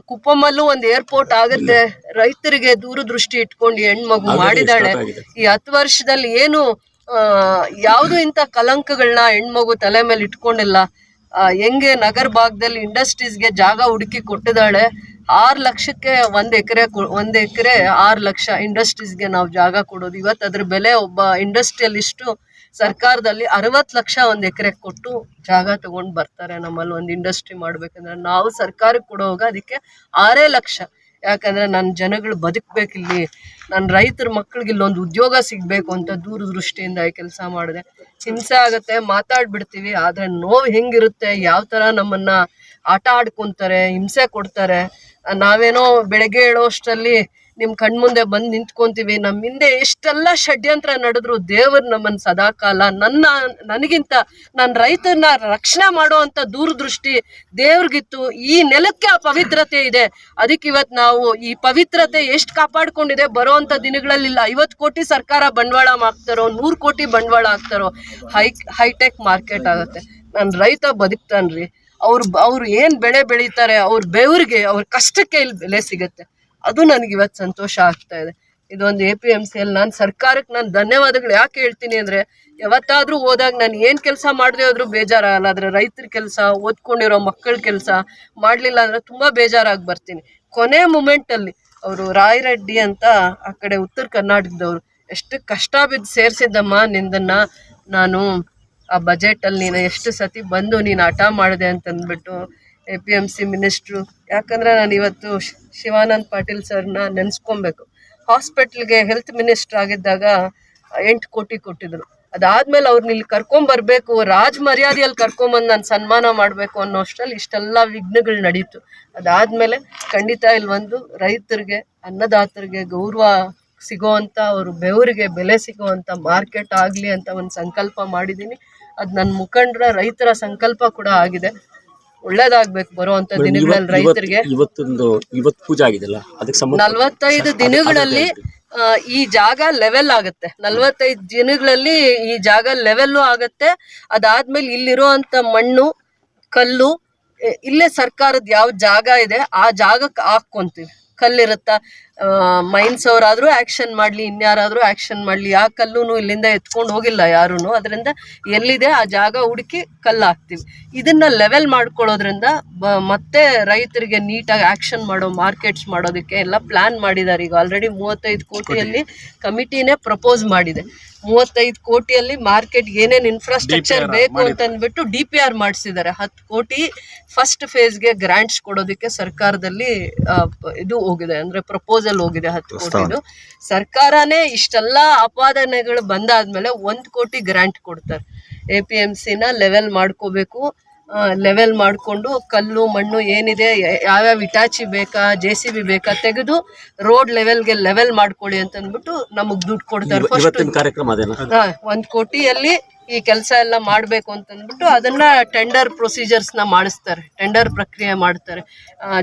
ಕುಪ್ಪಮಲ್ಲೂ ಒಂದು ಏರ್ಪೋರ್ಟ್ ಆಗುತ್ತೆ. ರೈತರಿಗೆ ದೂರದೃಷ್ಟಿ ಇಟ್ಕೊಂಡು ಹೆಣ್ಮಗು ಮಾಡಿದಾಳೆ. ಈ ಹತ್ತು ವರ್ಷದಲ್ಲಿ ಏನು ಯಾವುದು ಇಂಥ ಕಲಂಕಗಳನ್ನ ಹೆಣ್ಮಗು ತಲೆ ಮೇಲೆ ಇಟ್ಕೊಂಡಿಲ್ಲ. ಹೆಂಗೆ ನಗರ ಭಾಗದಲ್ಲಿ ಇಂಡಸ್ಟ್ರೀಸ್ಗೆ ಜಾಗ ಹುಡುಕಿ ಕೊಟ್ಟಿದ್ದಾಳೆ. ಆರು ಲಕ್ಷಕ್ಕೆ ಒಂದ್ ಎಕರೆ ಒಂದ್ ಎಕರೆ ಆರು ಲಕ್ಷ ಇಂಡಸ್ಟ್ರೀಸ್ಗೆ ನಾವು ಜಾಗ ಕೊಡೋದು. ಇವತ್ತು ಅದ್ರ ಬೆಲೆ ಒಬ್ಬ ಇಂಡಸ್ಟ್ರಿಯಲಿಸ್ಟು ಸರ್ಕಾರದಲ್ಲಿ ಅರವತ್ತು ಲಕ್ಷ ಒಂದು ಎಕರೆ ಕೊಟ್ಟು ಜಾಗ ತಗೊಂಡ್ ಬರ್ತಾರೆ. ನಮ್ಮಲ್ಲಿ ಒಂದು ಇಂಡಸ್ಟ್ರಿ ಮಾಡ್ಬೇಕಂದ್ರೆ ನಾವು ಸರ್ಕಾರಕ್ಕೆ ಕೊಡೋವಾಗ ಅದಕ್ಕೆ ಆರೇ ಲಕ್ಷ. ಯಾಕಂದ್ರೆ ನನ್ನ ಜನಗಳು ಬದುಕ್ಬೇಕಿಲ್ಲಿ ನನ್ನ ರೈತರ ಮಕ್ಳಿಗೆ ಇಲ್ಲೊಂದು ಉದ್ಯೋಗ ಸಿಗ್ಬೇಕು ಅಂತ ದೂರದೃಷ್ಟಿಯಿಂದ ಕೆಲಸ ಮಾಡಿದೆ. ಹಿಂಸೆ ಆಗುತ್ತೆ, ಮಾತಾಡ್ಬಿಡ್ತೀವಿ, ಆದ್ರೆ ನೋವು ಹೆಂಗಿರುತ್ತೆ, ಯಾವ ತರ ನಮ್ಮನ್ನ ಆಟ ಆಡ್ಕೊಂತಾರೆ, ಹಿಂಸೆ ಕೊಡ್ತಾರೆ. ನಾವೇನೋ ಬೆಳಗ್ಗೆ ಹೇಳೋಷ್ಟರಲ್ಲಿ ನಿಮ್ ಕಣ್ಮುಂದೆ ಬಂದ್ ನಿಂತ್ಕೊಂತೀವಿ. ನಮ್ಮ ಹಿಂದೆ ಎಷ್ಟೆಲ್ಲ ಷಡ್ಯಂತ್ರ ನಡೆದ್ರು ದೇವರು ನಮ್ಮನ್ನ ಸದಾಕಾಲ ನನ್ನ, ನನಗಿಂತ ನನ್ನ ರೈತನ ರಕ್ಷಣೆ ಮಾಡುವಂತ ದೂರದೃಷ್ಟಿ ದೇವ್ರಿಗಿತ್ತು. ಈ ನೆಲಕ್ಕೆ ಆ ಪವಿತ್ರತೆ ಇದೆ. ಅದಕ್ಕೆ ಇವತ್ತು ನಾವು ಈ ಪವಿತ್ರತೆ ಎಷ್ಟು ಕಾಪಾಡ್ಕೊಂಡಿದೆ ಬರೋಂಥ ದಿನಗಳಲ್ಲಿ ಇಲ್ಲ ಐವತ್ತು ಕೋಟಿ ಸರ್ಕಾರ ಬಂಡವಾಳ ಹಾಕ್ತಾರೋ, ನೂರು ಕೋಟಿ ಬಂಡವಾಳ ಹಾಕ್ತಾರೋ, ಹೈ, ಹೈಟೆಕ್ ಮಾರ್ಕೆಟ್ ಆಗುತ್ತೆ. ನನ್ನ ರೈತ ಬದುಕ್ತಾನ್ರಿ. ಅವ್ರು ಅವ್ರು ಏನ್ ಬೆಳೆ ಬೆಳೀತಾರೆ, ಅವ್ರ ಬೆವರಿಗೆ, ಅವ್ರ ಕಷ್ಟಕ್ಕೆ ಇಲ್ಲಿ ಬೆಲೆ ಸಿಗತ್ತೆ. ಅದು ನನಗೆ ಇವತ್ತು ಸಂತೋಷ ಆಗ್ತಾ ಇದೆ. ಇದೊಂದು ಎ ಪಿ ಎಂ ಸಿ ಅಲ್ಲಿ ನಾನು ಸರ್ಕಾರಕ್ಕೆ ನಾನು ಧನ್ಯವಾದಗಳು ಯಾಕೆ ಹೇಳ್ತೀನಿ ಅಂದರೆ, ಯಾವತ್ತಾದರೂ ಹೋದಾಗ ನಾನು ಏನು ಕೆಲಸ ಮಾಡದೆ ಹೋದ್ರೂ ಬೇಜಾರಾಗಲ್ಲ ಆದರೆ ರೈತರ ಕೆಲಸ, ಓದ್ಕೊಂಡಿರೋ ಮಕ್ಕಳ ಕೆಲಸ ಮಾಡಲಿಲ್ಲ ಅಂದರೆ ತುಂಬ ಬೇಜಾರಾಗಿ ಬರ್ತೀನಿ. ಕೊನೆ ಮೂಮೆಂಟಲ್ಲಿ ಅವರು ರಾಯರೆಡ್ಡಿ ಅಂತ ಆ ಕಡೆ ಉತ್ತರ ಕರ್ನಾಟಕದವರು ಎಷ್ಟು ಕಷ್ಟ ಬಿದ್ದು ಸೇರಿಸಿದ್ದಮ್ಮ ನಿಂದನ್ನ ನಾನು ಆ ಬಜೆಟಲ್ಲಿ ನೀನು ಎಷ್ಟು ಸತಿ ಬಂದು ನೀನು ಹಠ ಮಾಡಿದೆ ಅಂತ ಅಂದ್ಬಿಟ್ಟು A P M C minister. ಯಾಕಂದರೆ ನಾನು ಇವತ್ತು ಶಿವಾನಂದ್ ಪಾಟೀಲ್ ಸರ್ನ ನೆನೆಸ್ಕೊಬೇಕು. ಹಾಸ್ಪಿಟ್ಲ್ಗೆ ಹೆಲ್ತ್ ಮಿನಿಸ್ಟರ್ ಆಗಿದ್ದಾಗ ಎಂಟು ಕೋಟಿ ಕೊಟ್ಟಿದ್ರು. ಅದಾದ್ಮೇಲೆ ಅವ್ರನ್ನ ಇಲ್ಲಿ ಕರ್ಕೊಂಬರ್ಬೇಕು, ರಾಜ್ ಮರ್ಯಾದೆಯಲ್ಲಿ ಕರ್ಕೊಂಬಂದು ನಾನು ಸನ್ಮಾನ ಮಾಡಬೇಕು ಅನ್ನೋ ಅಷ್ಟರಲ್ಲಿ ಇಷ್ಟೆಲ್ಲ ವಿಘ್ನಗಳು ನಡೀತು. ಅದಾದ್ಮೇಲೆ ಖಂಡಿತ ಇಲ್ಲಿ ಒಂದು ರೈತರಿಗೆ, ಅನ್ನದಾತರಿಗೆ ಗೌರವ ಸಿಗೋವಂಥ ಅವರು ಬೆವರಿಗೆ ಬೆಲೆ ಸಿಗೋವಂಥ ಮಾರ್ಕೆಟ್ ಆಗಲಿ ಅಂತ ಒಂದು ಸಂಕಲ್ಪ ಮಾಡಿದ್ದೀನಿ ಅದು ನನ್ನ ಮುಖಂಡರ, ರೈತರ ಸಂಕಲ್ಪ ಕೂಡ ಆಗಿದೆ. ಒಳ್ಳೇದಾಗ್ಬೇಕು ಬರುವಂತ ದಿನಗಳಲ್ಲಿ ರೈತರಿಗೆ. ಇವತ್ತೊಂದು ಇವತ್ತು ಪೂಜೆ ಆಗಿದೆಲ್ಲ ಅದಕ್ಕೆ ಸಂಬಂಧ ನಲವತ್ತೈದು ದಿನಗಳಲ್ಲಿ ಈ ಜಾಗ ಲೆವೆಲ್ ಆಗುತ್ತೆ. ನಲ್ವತ್ತೈದು ದಿನಗಳಲ್ಲಿ ಈ ಜಾಗ ಲೆವೆಲ್ಲು ಆಗುತ್ತೆ. ಅದಾದ್ಮೇಲೆ ಇಲ್ಲಿರುವಂತ ಮಣ್ಣು ಕಲ್ಲು ಇಲ್ಲೇ ಸರ್ಕಾರದ ಯಾವ ಜಾಗ ಇದೆ ಆ ಜಾಗಕ್ಕೆ ಹಾಕೊಂತೀವಿ ಕಲ್ಲಿರುತ್ತಾ ಮೈನ್ಸ್ ಅವರಾದ್ರೂ ಆಕ್ಷನ್ ಮಾಡ್ಲಿ ಇನ್ಯಾರಾದ್ರೂ ಆಕ್ಷನ್ ಮಾಡ್ಲಿ ಆ ಕಲ್ಲುನು ಇಲ್ಲಿಂದ ಎತ್ಕೊಂಡು ಹೋಗಿಲ್ಲ ಯಾರೂ ಅದರಿಂದ ಎಲ್ಲಿದೆ ಆ ಜಾಗ ಹುಡುಕಿ ಕಲ್ಲು ಹಾಕ್ತೀವಿ ಇದನ್ನ ಲೆವೆಲ್ ಮಾಡ್ಕೊಳ್ಳೋದ್ರಿಂದ ಬ- ಮತ್ತೆ ರೈತರಿಗೆ ನೀಟಾಗಿ ಆಕ್ಷನ್ ಮಾಡೋ ಮಾರ್ಕೆಟ್ಸ್ ಮಾಡೋದಕ್ಕೆ ಎಲ್ಲ ಪ್ಲಾನ್ ಮಾಡಿದ್ದಾರೆ ಈಗ ಆಲ್ರೆಡಿ ಮೂವತ್ತೈದು ಕೋಟಿಯಲ್ಲಿ ಕಮಿಟಿನೇ ಪ್ರಪೋಸ್ ಮಾಡಿದೆ. ಮೂವತ್ತೈದು ಕೋಟಿಯಲ್ಲಿ ಮಾರ್ಕೆಟ್ ಏನೇನು ಇನ್ಫ್ರಾಸ್ಟ್ರಕ್ಚರ್ ಬೇಕು ಅಂತ ಅಂದ್ಬಿಟ್ಟು ಡಿ ಪಿ ಆರ್ ಮಾಡಿಸಿದ್ದಾರೆ. ಹತ್ತು ಕೋಟಿ ಫಸ್ಟ್ ಫೇಸ್ಗೆ ಗ್ರಾಂಟ್ಸ್ ಕೊಡೋದಕ್ಕೆ ಸರ್ಕಾರದಲ್ಲಿ ಇದು ಹೋಗಿದೆ. ಅಂದ್ರೆ ಪ್ರಪೋಸಲ್ ಹೋಗಿದೆ ಹತ್ತು ಕೋಟಿದು. ಸರ್ಕಾರನೇ ಇಷ್ಟೆಲ್ಲಾ ಆಪಾದನೆಗಳು ಬಂದಾದ್ಮೇಲೆ ಒಂದ್ ಕೋಟಿ ಗ್ರಾಂಟ್ ಕೊಡ್ತಾರೆ. ಎ ಪಿ ಎಂ ಸಿನ ಲೆವೆಲ್ ಮಾಡ್ಕೋಬೇಕು. ಲೆವೆಲ್ ಮಾಡಿಕೊಂಡು ಕಲ್ಲು ಮಣ್ಣು ಏನಿದೆ ಯಾವ್ಯಾವ ಇಟಾಚಿ ಬೇಕಾ ಜೆ ಸಿ ಬಿ ಬೇಕಾ ತೆಗೆದು ರೋಡ್ ಲೆವೆಲ್ಗೆ ಲೆವೆಲ್ ಮಾಡ್ಕೊಳ್ಳಿ ಅಂತ ಅಂದ್ಬಿಟ್ಟು ನಮಗೆ ದುಡ್ಡು ಕೊಡ್ತಾರೆ ಫಸ್ಟ್ ಇವತ್ತಿನ ಕಾರ್ಯಕ್ರಮ ಅದೇನಾ? ಹಾ, ಒಂದ್ ಕೋಟಿಯಲ್ಲಿ ಈ ಕೆಲಸ ಎಲ್ಲ ಮಾಡಬೇಕು ಅಂತ ಅಂದ್ಬಿಟ್ಟು ಅದನ್ನ ಟೆಂಡರ್ ಪ್ರೊಸೀಜರ್ಸ್ನ ಮಾಡಿಸ್ತಾರೆ ಟೆಂಡರ್ ಪ್ರಕ್ರಿಯೆ ಮಾಡ್ತಾರೆ.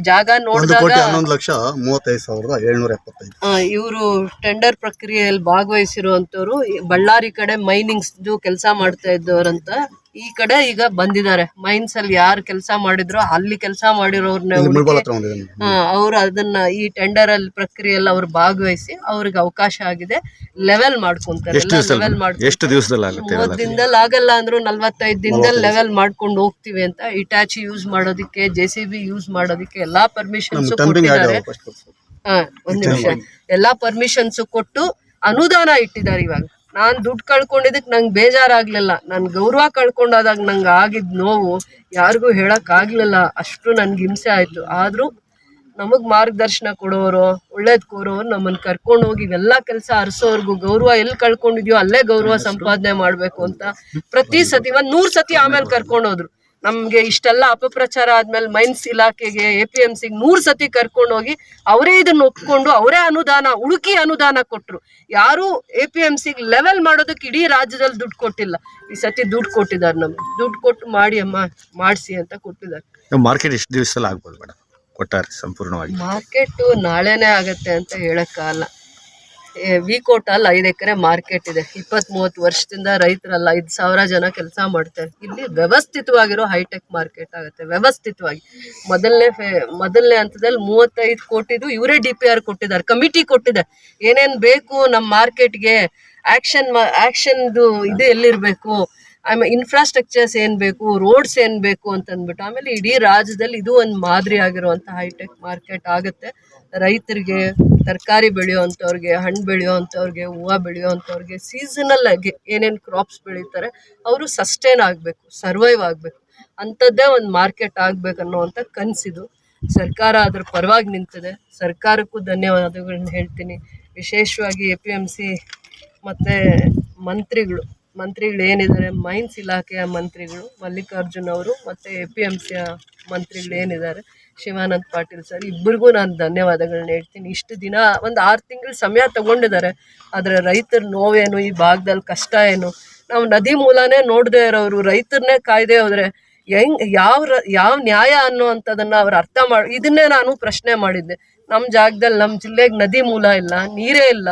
ಜಾಗ ನೋಡಿದಾಗ ಕೋಟಿ ಹನ್ನೊಂದು ಲಕ್ಷ ಮೂವತ್ತೈದು ಸಾವಿರದ ಏಳ್ನೂರ ಎಪ್ಪತ್ತೈದು. ಇವರು ಟೆಂಡರ್ ಪ್ರಕ್ರಿಯೆಯಲ್ಲಿ ಭಾಗವಹಿಸಿರುವಂತವ್ರು ಈ ಬಳ್ಳಾರಿ ಕಡೆ ಮೈನಿಂಗ್ಸ್ ಕೆಲಸ ಮಾಡ್ತಾ ಇದ್ದವರಂತ ಈ ಕಡೆ ಈಗ ಬಂದಿದ್ದಾರೆ. ಮೈನ್ಸ್ ಅಲ್ಲಿ ಯಾರು ಕೆಲಸ ಮಾಡಿದ್ರು ಅಲ್ಲಿ ಕೆಲಸ ಮಾಡಿರೋರ್ನ ಅವ್ರು ಅದನ್ನ ಈ ಟೆಂಡರ್ ಅಲ್ಲಿ ಪ್ರಕ್ರಿಯೆಯಲ್ಲಿ ಅವ್ರು ಭಾಗವಹಿಸಿ ಅವ್ರಿಗೆ ಅವಕಾಶ ಆಗಿದೆ. ಲೆವೆಲ್ ಮಾಡ್ಕೊಂತಾರೆ. ಲೆವೆಲ್ ದಿನದಲ್ಲಿ ಆಗಲ್ಲ ಅಂದ್ರು ನಲ್ವತ್ತೈದು ದಿನದಲ್ಲಿ ಲೆವೆಲ್ ಮಾಡ್ಕೊಂಡು ಹೋಗ್ತೀವಿ ಅಂತ ಇಟಾಚಿ ಯೂಸ್ ಮಾಡೋದಕ್ಕೆ ಜೆ ಸಿ ಬಿ ಯೂಸ್ ಮಾಡೋದಕ್ಕೆ ಎಲ್ಲಾ ಪರ್ಮಿಷನ್ಸ್ ಕೊಟ್ಟಿದ್ದಾರೆ. ಹಾ ಒಂದ್ ನಿಮಿಷ. ಎಲ್ಲಾ ಪರ್ಮಿಷನ್ಸ್ ಕೊಟ್ಟು ಅನುದಾನ ಇಟ್ಟಿದ್ದಾರೆ ಇವಾಗ. ನಾನ್ ದುಡ್ಡು ಕಳ್ಕೊಂಡಿದ್ದಕ್ ನಂಗೆ ಬೇಜಾರಾಗ್ಲಿಲ್ಲ. ನನ್ ಗೌರವ ಕಳ್ಕೊಂಡಾದಾಗ ನಂಗೆ ಆಗಿದ್ ನೋವು ಯಾರಿಗೂ ಹೇಳಕ್ ಆಗ್ಲಿಲ್ಲ. ಅಷ್ಟು ನನ್ಗೆ ಹಿಂಸೆ ಆಯ್ತು. ಆದ್ರೂ ನಮಗ್ ಮಾರ್ಗದರ್ಶನ ಕೊಡೋರು ಒಳ್ಳೇದ್ ಕೋರೋರು ನಮ್ಮನ್ನ ಕರ್ಕೊಂಡು ಹೋಗಿ ಇವೆಲ್ಲ ಕೆಲಸ ಅರ್ಸೋರ್ಗು ಗೌರವ ಎಲ್ಲಿ ಕಳ್ಕೊಂಡಿದ್ಯೋ ಅಲ್ಲೇ ಗೌರವ ಸಂಪಾದನೆ ಮಾಡ್ಬೇಕು ಅಂತ ಪ್ರತಿ ಸತಿ ಒಂದ್ ನೂರ್ ಸತಿ ಆಮೇಲೆ ಕರ್ಕೊಂಡು ಹೋದ್ರು. ನಮ್ಗೆ ಇಷ್ಟೆಲ್ಲ ಅಪಪ್ರಚಾರ ಆದ್ಮೇಲೆ ಮೈನ್ಸ್ ಇಲಾಖೆಗೆ ಎ ಪಿ ಎಂ ಸಿಗೆ ನೂರ್ ಸತಿ ಕರ್ಕೊಂಡು ಹೋಗಿ ಅವರೇ ಇದನ್ನ ಒಪ್ಕೊಂಡು ಅವರೇ ಅನುದಾನ ಹುಡುಕಿ ಅನುದಾನ ಕೊಟ್ರು. ಯಾರು ಎ ಪಿ ಎಂ ಸಿಗೆ ಲೆವೆಲ್ ಮಾಡೋದಕ್ಕೆ ಇಡೀ ರಾಜ್ಯದಲ್ಲಿ ದುಡ್ಡು ಕೊಟ್ಟಿಲ್ಲ. ಈ ಸತಿ ದುಡ್ಡು ಕೊಟ್ಟಿದ್ದಾರೆ ನಮ್ಗೆ. ದುಡ್ಡು ಕೊಟ್ಟು ಮಾಡಿ ಅಮ್ಮ ಮಾಡಿಸಿ ಅಂತ ಕೊಟ್ಟಿದ್ದಾರೆ. ಮಾರ್ಕೆಟ್ ಎಷ್ಟು ದಿವಸ ಆಗ್ಬೋದು ಮೇಡಮ್ ಕೊಟ್ಟಾರೆ ಸಂಪೂರ್ಣವಾಗಿ. ಮಾರ್ಕೆಟ್ ನಾಳೆನೇ ಆಗತ್ತೆ ಅಂತ ಹೇಳಕ್ಕಾಗಲ್ಲ. ವಿಕೋಟ್ ಅಲ್ಲಿ ಐದು ಎಕರೆ ಮಾರ್ಕೆಟ್ ಇದೆ. ಇಪ್ಪತ್ತ್ ಮೂವತ್ತು ವರ್ಷದಿಂದ ರೈತರಲ್ಲ, ಐದು ಸಾವಿರ ಜನ ಕೆಲಸ ಮಾಡ್ತಾರೆ. ಇಲ್ಲಿ ವ್ಯವಸ್ಥಿತವಾಗಿರೋ ಹೈಟೆಕ್ ಮಾರ್ಕೆಟ್ ಆಗುತ್ತೆ, ವ್ಯವಸ್ಥಿತವಾಗಿ. ಮೊದಲನೇ ಫೇ- ಮೊದಲನೇ ಹಂತದಲ್ಲಿ ಮೂವತ್ತೈದು ಕೋಟಿದು ಇವರೇ ಡಿ ಪಿ ಆರ್ ಕೊಟ್ಟಿದ್ದಾರೆ ಕಮಿಟಿ ಕೊಟ್ಟಿದೆ. ಏನೇನ್ ಬೇಕು ನಮ್ಮ ಮಾರ್ಕೆಟ್ಗೆ ಆಕ್ಷನ್ ಆ್ಯಕ್ಷನ್ದು ಇದು ಎಲ್ಲಿರ್ಬೇಕು? ಆಮೇಲೆ ಇನ್ಫ್ರಾಸ್ಟ್ರಕ್ಚರ್ಸ್ ಏನ್ ಬೇಕು ರೋಡ್ಸ್ ಏನ್ ಬೇಕು ಅಂತ ಅಂದ್ಬಿಟ್ಟು ಆಮೇಲೆ ಇಡೀ ರಾಜ್ಯದಲ್ಲಿ ಇದು ಒಂದು ಮಾದರಿ ಆಗಿರುವಂತಹ ಹೈಟೆಕ್ ಮಾರ್ಕೆಟ್ ಆಗುತ್ತೆ. ರೈತರಿಗೆ ತರಕಾರಿ ಬೆಳೆಯುವಂಥವ್ರಿಗೆ, ಹಣ್ಣು ಬೆಳೆಯುವಂಥವ್ರಿಗೆ, ಹೂವು ಬೆಳೆಯುವಂಥವ್ರಿಗೆ ಸೀಸನಲ್ ಆಗಿ ಏನೇನು ಕ್ರಾಪ್ಸ್ ಬೆಳೀತಾರೆ, ಅವರು ಸಸ್ಟೈನ್ ಆಗಬೇಕು ಸರ್ವೈವ್ ಆಗಬೇಕು. ಅಂಥದ್ದೇ ಒಂದು ಮಾರ್ಕೆಟ್ ಆಗ್ಬೇಕು ಅನ್ನೋವಂಥ ಕನಸಿದು. ಸರ್ಕಾರ ಅದ್ರ ಪರವಾಗಿ ನಿಂತಿದೆ. ಸರ್ಕಾರಕ್ಕೂ ಧನ್ಯವಾದಗಳನ್ನ ಹೇಳ್ತೀನಿ. ವಿಶೇಷವಾಗಿ ಎ ಪಿ ಎಂ ಸಿ ಮತ್ತು ಮಂತ್ರಿಗಳು. ಮಂತ್ರಿಗಳು ಏನಿದ್ದಾರೆ? ಮೈನ್ಸ್ ಇಲಾಖೆಯ ಮಂತ್ರಿಗಳು ಮಲ್ಲಿಕಾರ್ಜುನ್ ಅವರು ಮತ್ತು ಎ ಪಿ ಎಂ ಸಿಯ ಮಂತ್ರಿಗಳು ಏನಿದ್ದಾರೆ? ಶಿವಾನಂದ್ ಪಾಟೀಲ್ ಸರ್, ಇಬ್ಬರಿಗೂ ನಾನು ಧನ್ಯವಾದಗಳನ್ನ ಹೇಳ್ತೀನಿ. ಇಷ್ಟು ದಿನ ಒಂದು ಆರು ತಿಂಗಳು ಸಮಯ ತಗೊಂಡಿದ್ದಾರೆ. ಆದರೆ ರೈತರ ನೋವೇನು, ಈ ಭಾಗದಲ್ಲಿ ಕಷ್ಟ ಏನು? ನಾವು ನದಿ ಮೂಲನೇ ನೋಡದೇ ಇರೋರು ರೈತರನ್ನೇ ಕಾಯ್ದೆ ಹೋದರೆ ಹೆಂಗ್, ಯಾವ ಯಾವ ನ್ಯಾಯ ಅನ್ನುವಂಥದ್ದನ್ನು ಅವ್ರು ಅರ್ಥ ಮಾಡಿ, ಇದನ್ನೇ ನಾನು ಪ್ರಶ್ನೆ ಮಾಡಿದ್ದೆ. ನಮ್ಮ ಜಾಗದಲ್ಲಿ ನಮ್ಮ ಜಿಲ್ಲೆಗೆ ನದಿ ಮೂಲ ಇಲ್ಲ, ನೀರೇ ಇಲ್ಲ.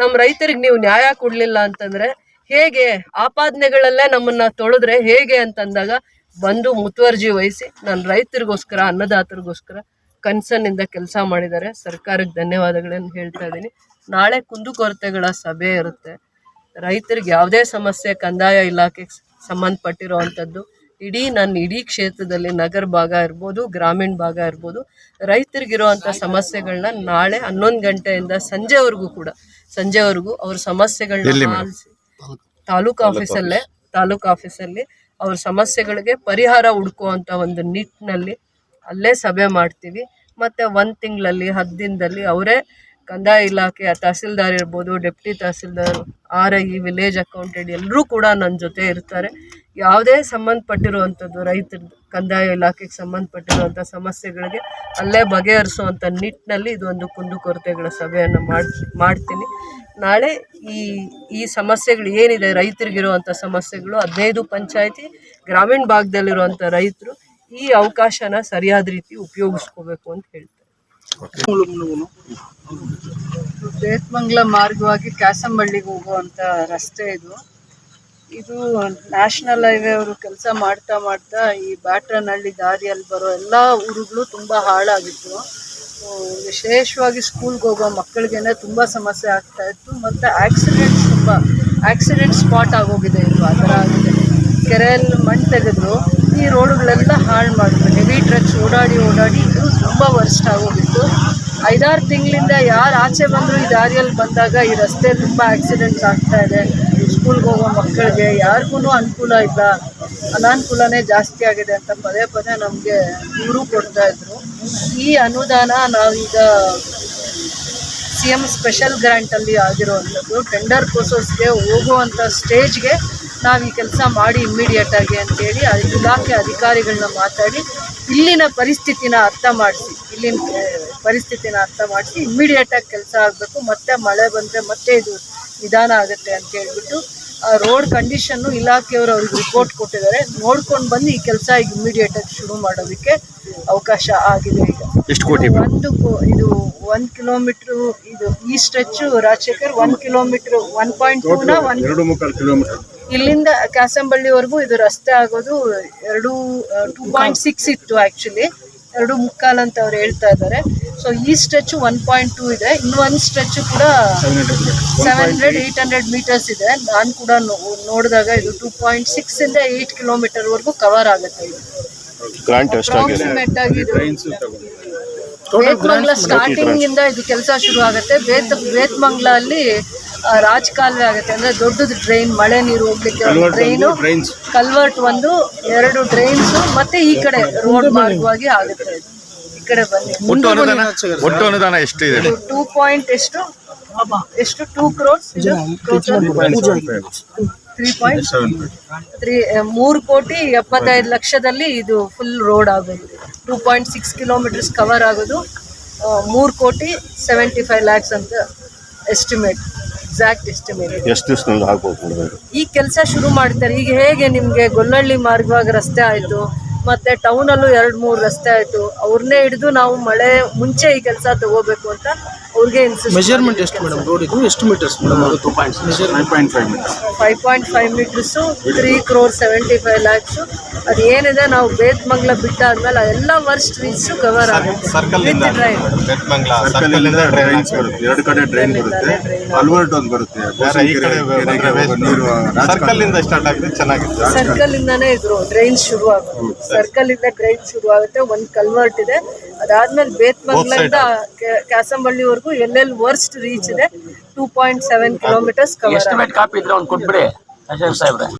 ನಮ್ಮ ರೈತರಿಗೆ ನೀವು ನ್ಯಾಯ ಕೊಡಲಿಲ್ಲ ಅಂತಂದ್ರೆ ಹೇಗೆ ಆಪಾದನೆಗಳಲ್ಲೇ ನಮ್ಮನ್ನ ತೊಳೆದ್ರೆ ಹೇಗೆ ಅಂತಂದಾಗ ಬಂದು ಮುತುವರ್ಜಿ ವಹಿಸಿ ನಾನು ರೈತರಿಗೋಸ್ಕರ ಅನ್ನದಾತರಿಗೋಸ್ಕರ ಕನ್ಸನ್ನಿಂದ ಕೆಲಸ ಮಾಡಿದ್ದಾರೆ. ಸರ್ಕಾರಕ್ಕೆ ಧನ್ಯವಾದಗಳನ್ನು ಹೇಳ್ತಾ ಇದ್ದೀನಿ. ನಾಳೆ ಕುಂದುಕೊರತೆಗಳ ಸಭೆ ಇರುತ್ತೆ. ರೈತರಿಗೆ ಯಾವುದೇ ಸಮಸ್ಯೆ ಕಂದಾಯ ಇಲಾಖೆಗೆ ಸಂಬಂಧಪಟ್ಟಿರುವಂಥದ್ದು ಇಡೀ ನನ್ನ ಇಡೀ ಕ್ಷೇತ್ರದಲ್ಲಿ ನಗರ ಭಾಗ ಇರ್ಬೋದು ಗ್ರಾಮೀಣ ಭಾಗ ಇರ್ಬೋದು ರೈತರಿಗಿರುವಂಥ ಸಮಸ್ಯೆಗಳನ್ನ ನಾಳೆ ಹನ್ನೊಂದು ಗಂಟೆಯಿಂದ ಸಂಜೆವರೆಗೂ ಕೂಡ ಸಂಜೆವರೆಗೂ ಅವ್ರ ಸಮಸ್ಯೆಗಳನ್ನ ಆಲಿಸಿ ತಾಲೂಕು ಆಫೀಸಲ್ಲೇ ತಾಲೂಕು ಆಫೀಸಲ್ಲಿ ಅವ್ರ ಸಮಸ್ಯೆಗಳಿಗೆ ಪರಿಹಾರ ಹುಡುಕುವಂಥ ಒಂದು ನಿಟ್ಟಿನಲ್ಲಿ ಅಲ್ಲೇ ಸಭೆ ಮಾಡ್ತೀವಿ. ಮತ್ತು ಒಂದು ತಿಂಗಳಲ್ಲಿ ಹತ್ತು ದಿನದಲ್ಲಿ ಅವರೇ ಕಂದಾಯ ಇಲಾಖೆ ತಹಸೀಲ್ದಾರ್ ಇರ್ಬೋದು deputy tahsildar R I village accountant ಎಲ್ಲರೂ ಕೂಡ ನನ್ನ ಜೊತೆ ಇರ್ತಾರೆ. ಯಾವುದೇ ಸಂಬಂಧಪಟ್ಟಿರುವಂಥದ್ದು ರೈತರ ಕಂದಾಯ ಇಲಾಖೆಗೆ ಸಂಬಂಧಪಟ್ಟಿರುವಂಥ ಸಮಸ್ಯೆಗಳಿಗೆ ಅಲ್ಲೇ ಬಗೆಹರಿಸುವಂಥ ನಿಟ್ಟಿನಲ್ಲಿ ಇದೊಂದು ಕುಂದುಕೊರತೆಗಳ ಸಭೆಯನ್ನು ಮಾಡಿ, ಮಾಡ್ತೀನಿ. ನಾಳೆ ಈ ಈ ಸಮಸ್ಯೆಗಳು ಏನಿದೆ ರೈತರಿಗಿರುವಂಥ ಸಮಸ್ಯೆಗಳು, ಹದಿನೈದು ಪಂಚಾಯತಿ ಗ್ರಾಮೀಣ ಭಾಗದಲ್ಲಿರುವಂಥ ರೈತರು ಈ ಅವಕಾಶನ ಸರಿಯಾದ ರೀತಿ ಉಪಯೋಗಿಸ್ಕೋಬೇಕು ಅಂತ ಹೇಳ್ತಾರೆ ಬೇತ್ಮಂಗ್ಲ ಮಾರ್ಗವಾಗಿ ಕ್ಯಾಸಂಬಳ್ಳಿಗೆ ಹೋಗುವಂಥ ರಸ್ತೆ ಇದು. ಇದು ನ್ಯಾಷನಲ್ ಹೈವೇ ಅವರು ಕೆಲಸ ಮಾಡ್ತಾ ಮಾಡ್ತಾ ಈ ಬ್ಯಾಟ್ರನಹಳ್ಳಿ ದಾರಿಯಲ್ಲಿ ಬರೋ ಎಲ್ಲ ಊರುಗಳು ತುಂಬ ಹಾಳಾಗಿತ್ತು. ವಿಶೇಷವಾಗಿ ಸ್ಕೂಲ್ಗೆ ಹೋಗೋ ಮಕ್ಕಳಿಗೆನೆ ತುಂಬ ಸಮಸ್ಯೆ ಆಗ್ತಾ ಇತ್ತು. ಮತ್ತು ಆಕ್ಸಿಡೆಂಟ್ಸ್ ತುಂಬ ಆಕ್ಸಿಡೆಂಟ್ ಸ್ಪಾಟ್ ಆಗೋಗಿದೆ ಇದು ಆ ಥರ ಆಗಿದೆ. ಕೆರೆಯಲ್ಲಿ ಮಣ್ಣು ತೆಗೆದ್ರು, ಈ ರೋಡುಗಳೆಲ್ಲ ಹಾಳು ಮಾಡಿದ್ರು. ಹೆವಿ ಟ್ರಕ್ಸ್ ಓಡಾಡಿ ಓಡಾಡಿ ಇದು ತುಂಬ ವರ್ಸ್ಟ್ ಆಗೋಗಿತ್ತು. ಐದಾರು ತಿಂಗಳಿಂದ ಯಾರು ಆಚೆ ಬಂದರೂ ಈ ದಾರಿಯಲ್ಲಿ ಬಂದಾಗ ಈ ರಸ್ತೆ ತುಂಬ ಆಕ್ಸಿಡೆಂಟ್ಸ್ ಆಗ್ತಾ ಇದೆ. ಸ್ಕೂಲ್ಗೆ ಹೋಗೋ ಮಕ್ಕಳಿಗೆ ಯಾರಿಗೂ ಅನುಕೂಲ ಇಲ್ಲ. ಅನಾನುಕೂಲನೇ ಜಾಸ್ತಿ ಆಗಿದೆ ಅಂತ ಪದೇ ಪದೇ ನಮಗೆ ದೂರು ಕೊಡ್ತಾ ಇದ್ರು. ಈ ಅನುದಾನ ನಾವೀಗ ಸಿ ಎಂ ಸ್ಪೆಷಲ್ ಗ್ರ್ಯಾಂಟಲ್ಲಿ ಆಗಿರುವಂಥದ್ದು ಟೆಂಡರ್ ಪ್ರೋಸೆಸ್ಗೆ ಹೋಗುವಂಥ ಸ್ಟೇಜ್ಗೆ ನಾವು ಈ ಕೆಲಸ ಮಾಡಿ ಇಮ್ಮಿಡಿಯೇಟಾಗಿ ಅಂತೇಳಿ ಇಲಾಖೆ ಅಧಿಕಾರಿಗಳನ್ನ ಮಾತಾಡಿ ಇಲ್ಲಿನ ಪರಿಸ್ಥಿತಿನ ಅರ್ಥ ಮಾಡಿಸಿ, ಇಲ್ಲಿನ ಪರಿಸ್ಥಿತಿನ ಅರ್ಥ ಮಾಡಿಸಿ ಇಮ್ಮಿಡಿಯೇಟಾಗಿ ಕೆಲಸ ಆಗಬೇಕು. ಮತ್ತೆ ಮಳೆ ಬಂದರೆ ಮತ್ತೆ ಇದು ನಿಧಾನ ಆಗುತ್ತೆ ಅಂತ ಹೇಳ್ಬಿಟ್ಟು ಆ ರೋಡ್ ಕಂಡೀಷನ್ನು ಇಲಾಖೆಯವರು ಅವ್ರಿಗೆ ರಿಪೋರ್ಟ್ ಕೊಟ್ಟಿದ್ದಾರೆ. ನೋಡ್ಕೊಂಡು ಬಂದು ಈ ಕೆಲಸ ಈಗ ಇಮ್ಮಿಡಿಯೇಟಾಗಿ ಶುರು ಮಾಡೋದಕ್ಕೆ ಅವಕಾಶ ಆಗಿದೆ ಈಗ. ಎಷ್ಟು ಕೋಟಿ ಒಂದು ಇದು ಒಂದ್ ಕಿಲೋಮೀಟರ್ ಇದು ಈ ಸ್ಟ್ರೆಚ್ ರಾಜಶೇಖರ್ ಒಂದ್ ಕಿಲೋಮೀಟರ್ ಒನ್ ಪಾಯಿಂಟ್ ಟೂನ ಒನ್ ಕಿಲೋಮೀಟರ್ ಇಲ್ಲಿಂದ ಕ್ಯಾಸಂಬಳ್ಳಿವರೆಗೂ ಇದು ರಸ್ತೆ ಆಗೋದು ಎರಡು ಟೂ ಪಾಯಿಂಟ್ ಸಿಕ್ಸ್ ಇತ್ತು ಆ್ಯಕ್ಚುಲಿ ಎರಡು ಮುಕ್ಕಾಲ್ ಅಂತ ಅವ್ರು ಹೇಳ್ತಾ ಇದ್ದಾರೆ. ಸೊ ಈ ಸ್ಟ್ರೆಚ್ ಒನ್ ಪಾಯಿಂಟ್ ಟೂ ಇದೆ. ಇನ್ನೊಂದು ಸ್ಟ್ರೆಚ್ ಕೂಡ seven hundred eight hundred metres ಇದೆ. ನಾನು ಕೂಡ ನೋ- ನೋಡಿದಾಗ ಇದು ಟೂ ಪಾಯಿಂಟ್ ಸಿಕ್ಸ್ ಇಂದ ಏಯ್ಟ್ ಕಿಲೋಮೀಟರ್ವರೆಗೂ ಕವರ್ ಆಗುತ್ತೆ ಇದು. ಗ್ರಾಂಟ್ ಅಪ್ರಾಕ್ಸಿಮೇಟ್ ಆಗಿ ಇದು ಬೇತ್ಮಂಗ್ಲ ಸ್ಟಾರ್ಟಿಂಗ್ ಇಂದ ಇದು ಕೆಲಸ ಶುರು ಆಗುತ್ತೆ. ಬೇತ್ ಬೇತ್ಮಂಗ್ಲ ಅಲ್ಲಿ ರಾಜ್ ಕಾಲುವೆ ಆಗುತ್ತೆ ಅಂದ್ರೆ ದೊಡ್ಡದು ಡ್ರೈನ್ ಮಳೆ ನೀರು ಹೋಗ್ಲಿಕ್ಕೆ ಡ್ರೈನು ಕಲ್ವರ್ಟ್ ಒಂದು ಎರಡು ಡ್ರೈನ್ಸ್ ಮತ್ತೆ ಈ ಕಡೆ ರೋಡ್ ಮಾರ್ಗವಾಗಿ ಆಗುತ್ತೆ. ಈ ಕಡೆ ಬನ್ನಿ. ಒಟ್ಟು ಅನುದಾನ ಎಷ್ಟು ಇದೆ? ಟೂ ಪಾಯಿಂಟ್ ಎಷ್ಟು? ಎಷ್ಟು? Two crores three point three ಮೂರು ಕೋಟಿ ಎಪ್ಪತ್ತೈದು ಲಕ್ಷದಲ್ಲಿ ಇದು ಫುಲ್ ರೋಡ್ ಆಗೋದು two point six kilometres cover ಆಗೋದು. ಮೂರು ಕೋಟಿ ಸೆವೆಂಟಿ ಫೈವ್ ಲ್ಯಾಕ್ಸ್ ಅಂತ ಎಸ್ಟಿಮೇಟ್ ಎಕ್ಸಾಕ್ಟ್ ಎಸ್ಟಿಮೇಟ್ ಎಷ್ಟು ದಿವಸದಲ್ಲಿ ಆಗ್ಬೋದು ಈ ಕೆಲಸ ಶುರು ಮಾಡ್ತಾರೆ. ಈಗ ಹೇಗೆ ನಿಮಗೆ ಗೊಲ್ಲಹಳ್ಳಿ ಮಾರ್ಗವಾಗಿ ರಸ್ತೆ ಆಯಿತು ಮತ್ತೆ ಟೌನಲ್ಲೂ ಎರಡು ಮೂರು ರಸ್ತೆ ಆಯಿತು ಅವ್ರನ್ನೇ ಹಿಡಿದು ನಾವು ಮಳೆ ಮುಂಚೆ ಈ ಕೆಲಸ ತಗೋಬೇಕು ಅಂತ ಅವ್ರಿಗೆ ಮೆಜರ್ಮೆಂಟ್ ಎಷ್ಟು ಮೇಡಮ್ ರೋಡ್ ಇದು? ಎಷ್ಟು ಮೀಟರ್ಸ್ ಮೇಡಮ್ ಅದು two point five point five metres five point five metres three crore seventy five lakhs ಅದು ಏನಿದೆ ನಾವು ಬೇತ್ಮಂಗ್ಲ ಬಿಟ್ಟಾದ್ಮೇಲೆ ಅದೆಲ್ಲ ವರ್ಸ್ಟ್ ರೀಚು ಕವರ್ ಆಗುತ್ತೆ. ವಿತ್ ಡ್ರೈವ್ ಸರ್ಕಲ್ ಇಂದ ಡ್ರೈನ್ಸ್ ಬರುತ್ತೆ. ಎರಡು ಕಡೆ ಡ್ರೈನ್ ಬರುತ್ತೆ. ಅಲ್ವರ್ಟ್ ಒಂದು ಬರುತ್ತೆ. ಬೇರೆ ಈ ಕಡೆ ನೀರು ಸರ್ಕಲ್ ಇಂದ ಸ್ಟಾರ್ಟ್ ಆಗಿದೆ ಚೆನ್ನಾಗಿತ್ತು ಸರ್ಕಲ್ ಇಂದಾನೇ ಇದ್ರು ಡ್ರೈನ್ ಶುರು ಆಗುತ್ತೆ. ಸರ್ಕಲ್ ಇಂದ ಡ್ರೈನ್ ಶುರು ಆಗುತ್ತೆ. ಒಂದು ಕಲ್ವರ್ಟ್ ಇದೆ. ಅದಾದ್ಮೇಲೆ ಬೇತ್ಮಂಗ್ಲಿಂದ ಕ್ಯಾಸಂಬಳ್ಳಿವರೆಗೂ ಎಲ್ಲೆಲ್ಲಿ ವರ್ಸ್ಟ್ ರೀಚ್ ಇದೆ two point seven kilometres cover ಆಗುತ್ತೆ. ಕಾಪಿ ಇದ್ರೆ ಒಂದು ಕೊಟ್ಬಿಡಿ ಅಶೋಕ್ ಸಾಹೇಬ್ರೆ.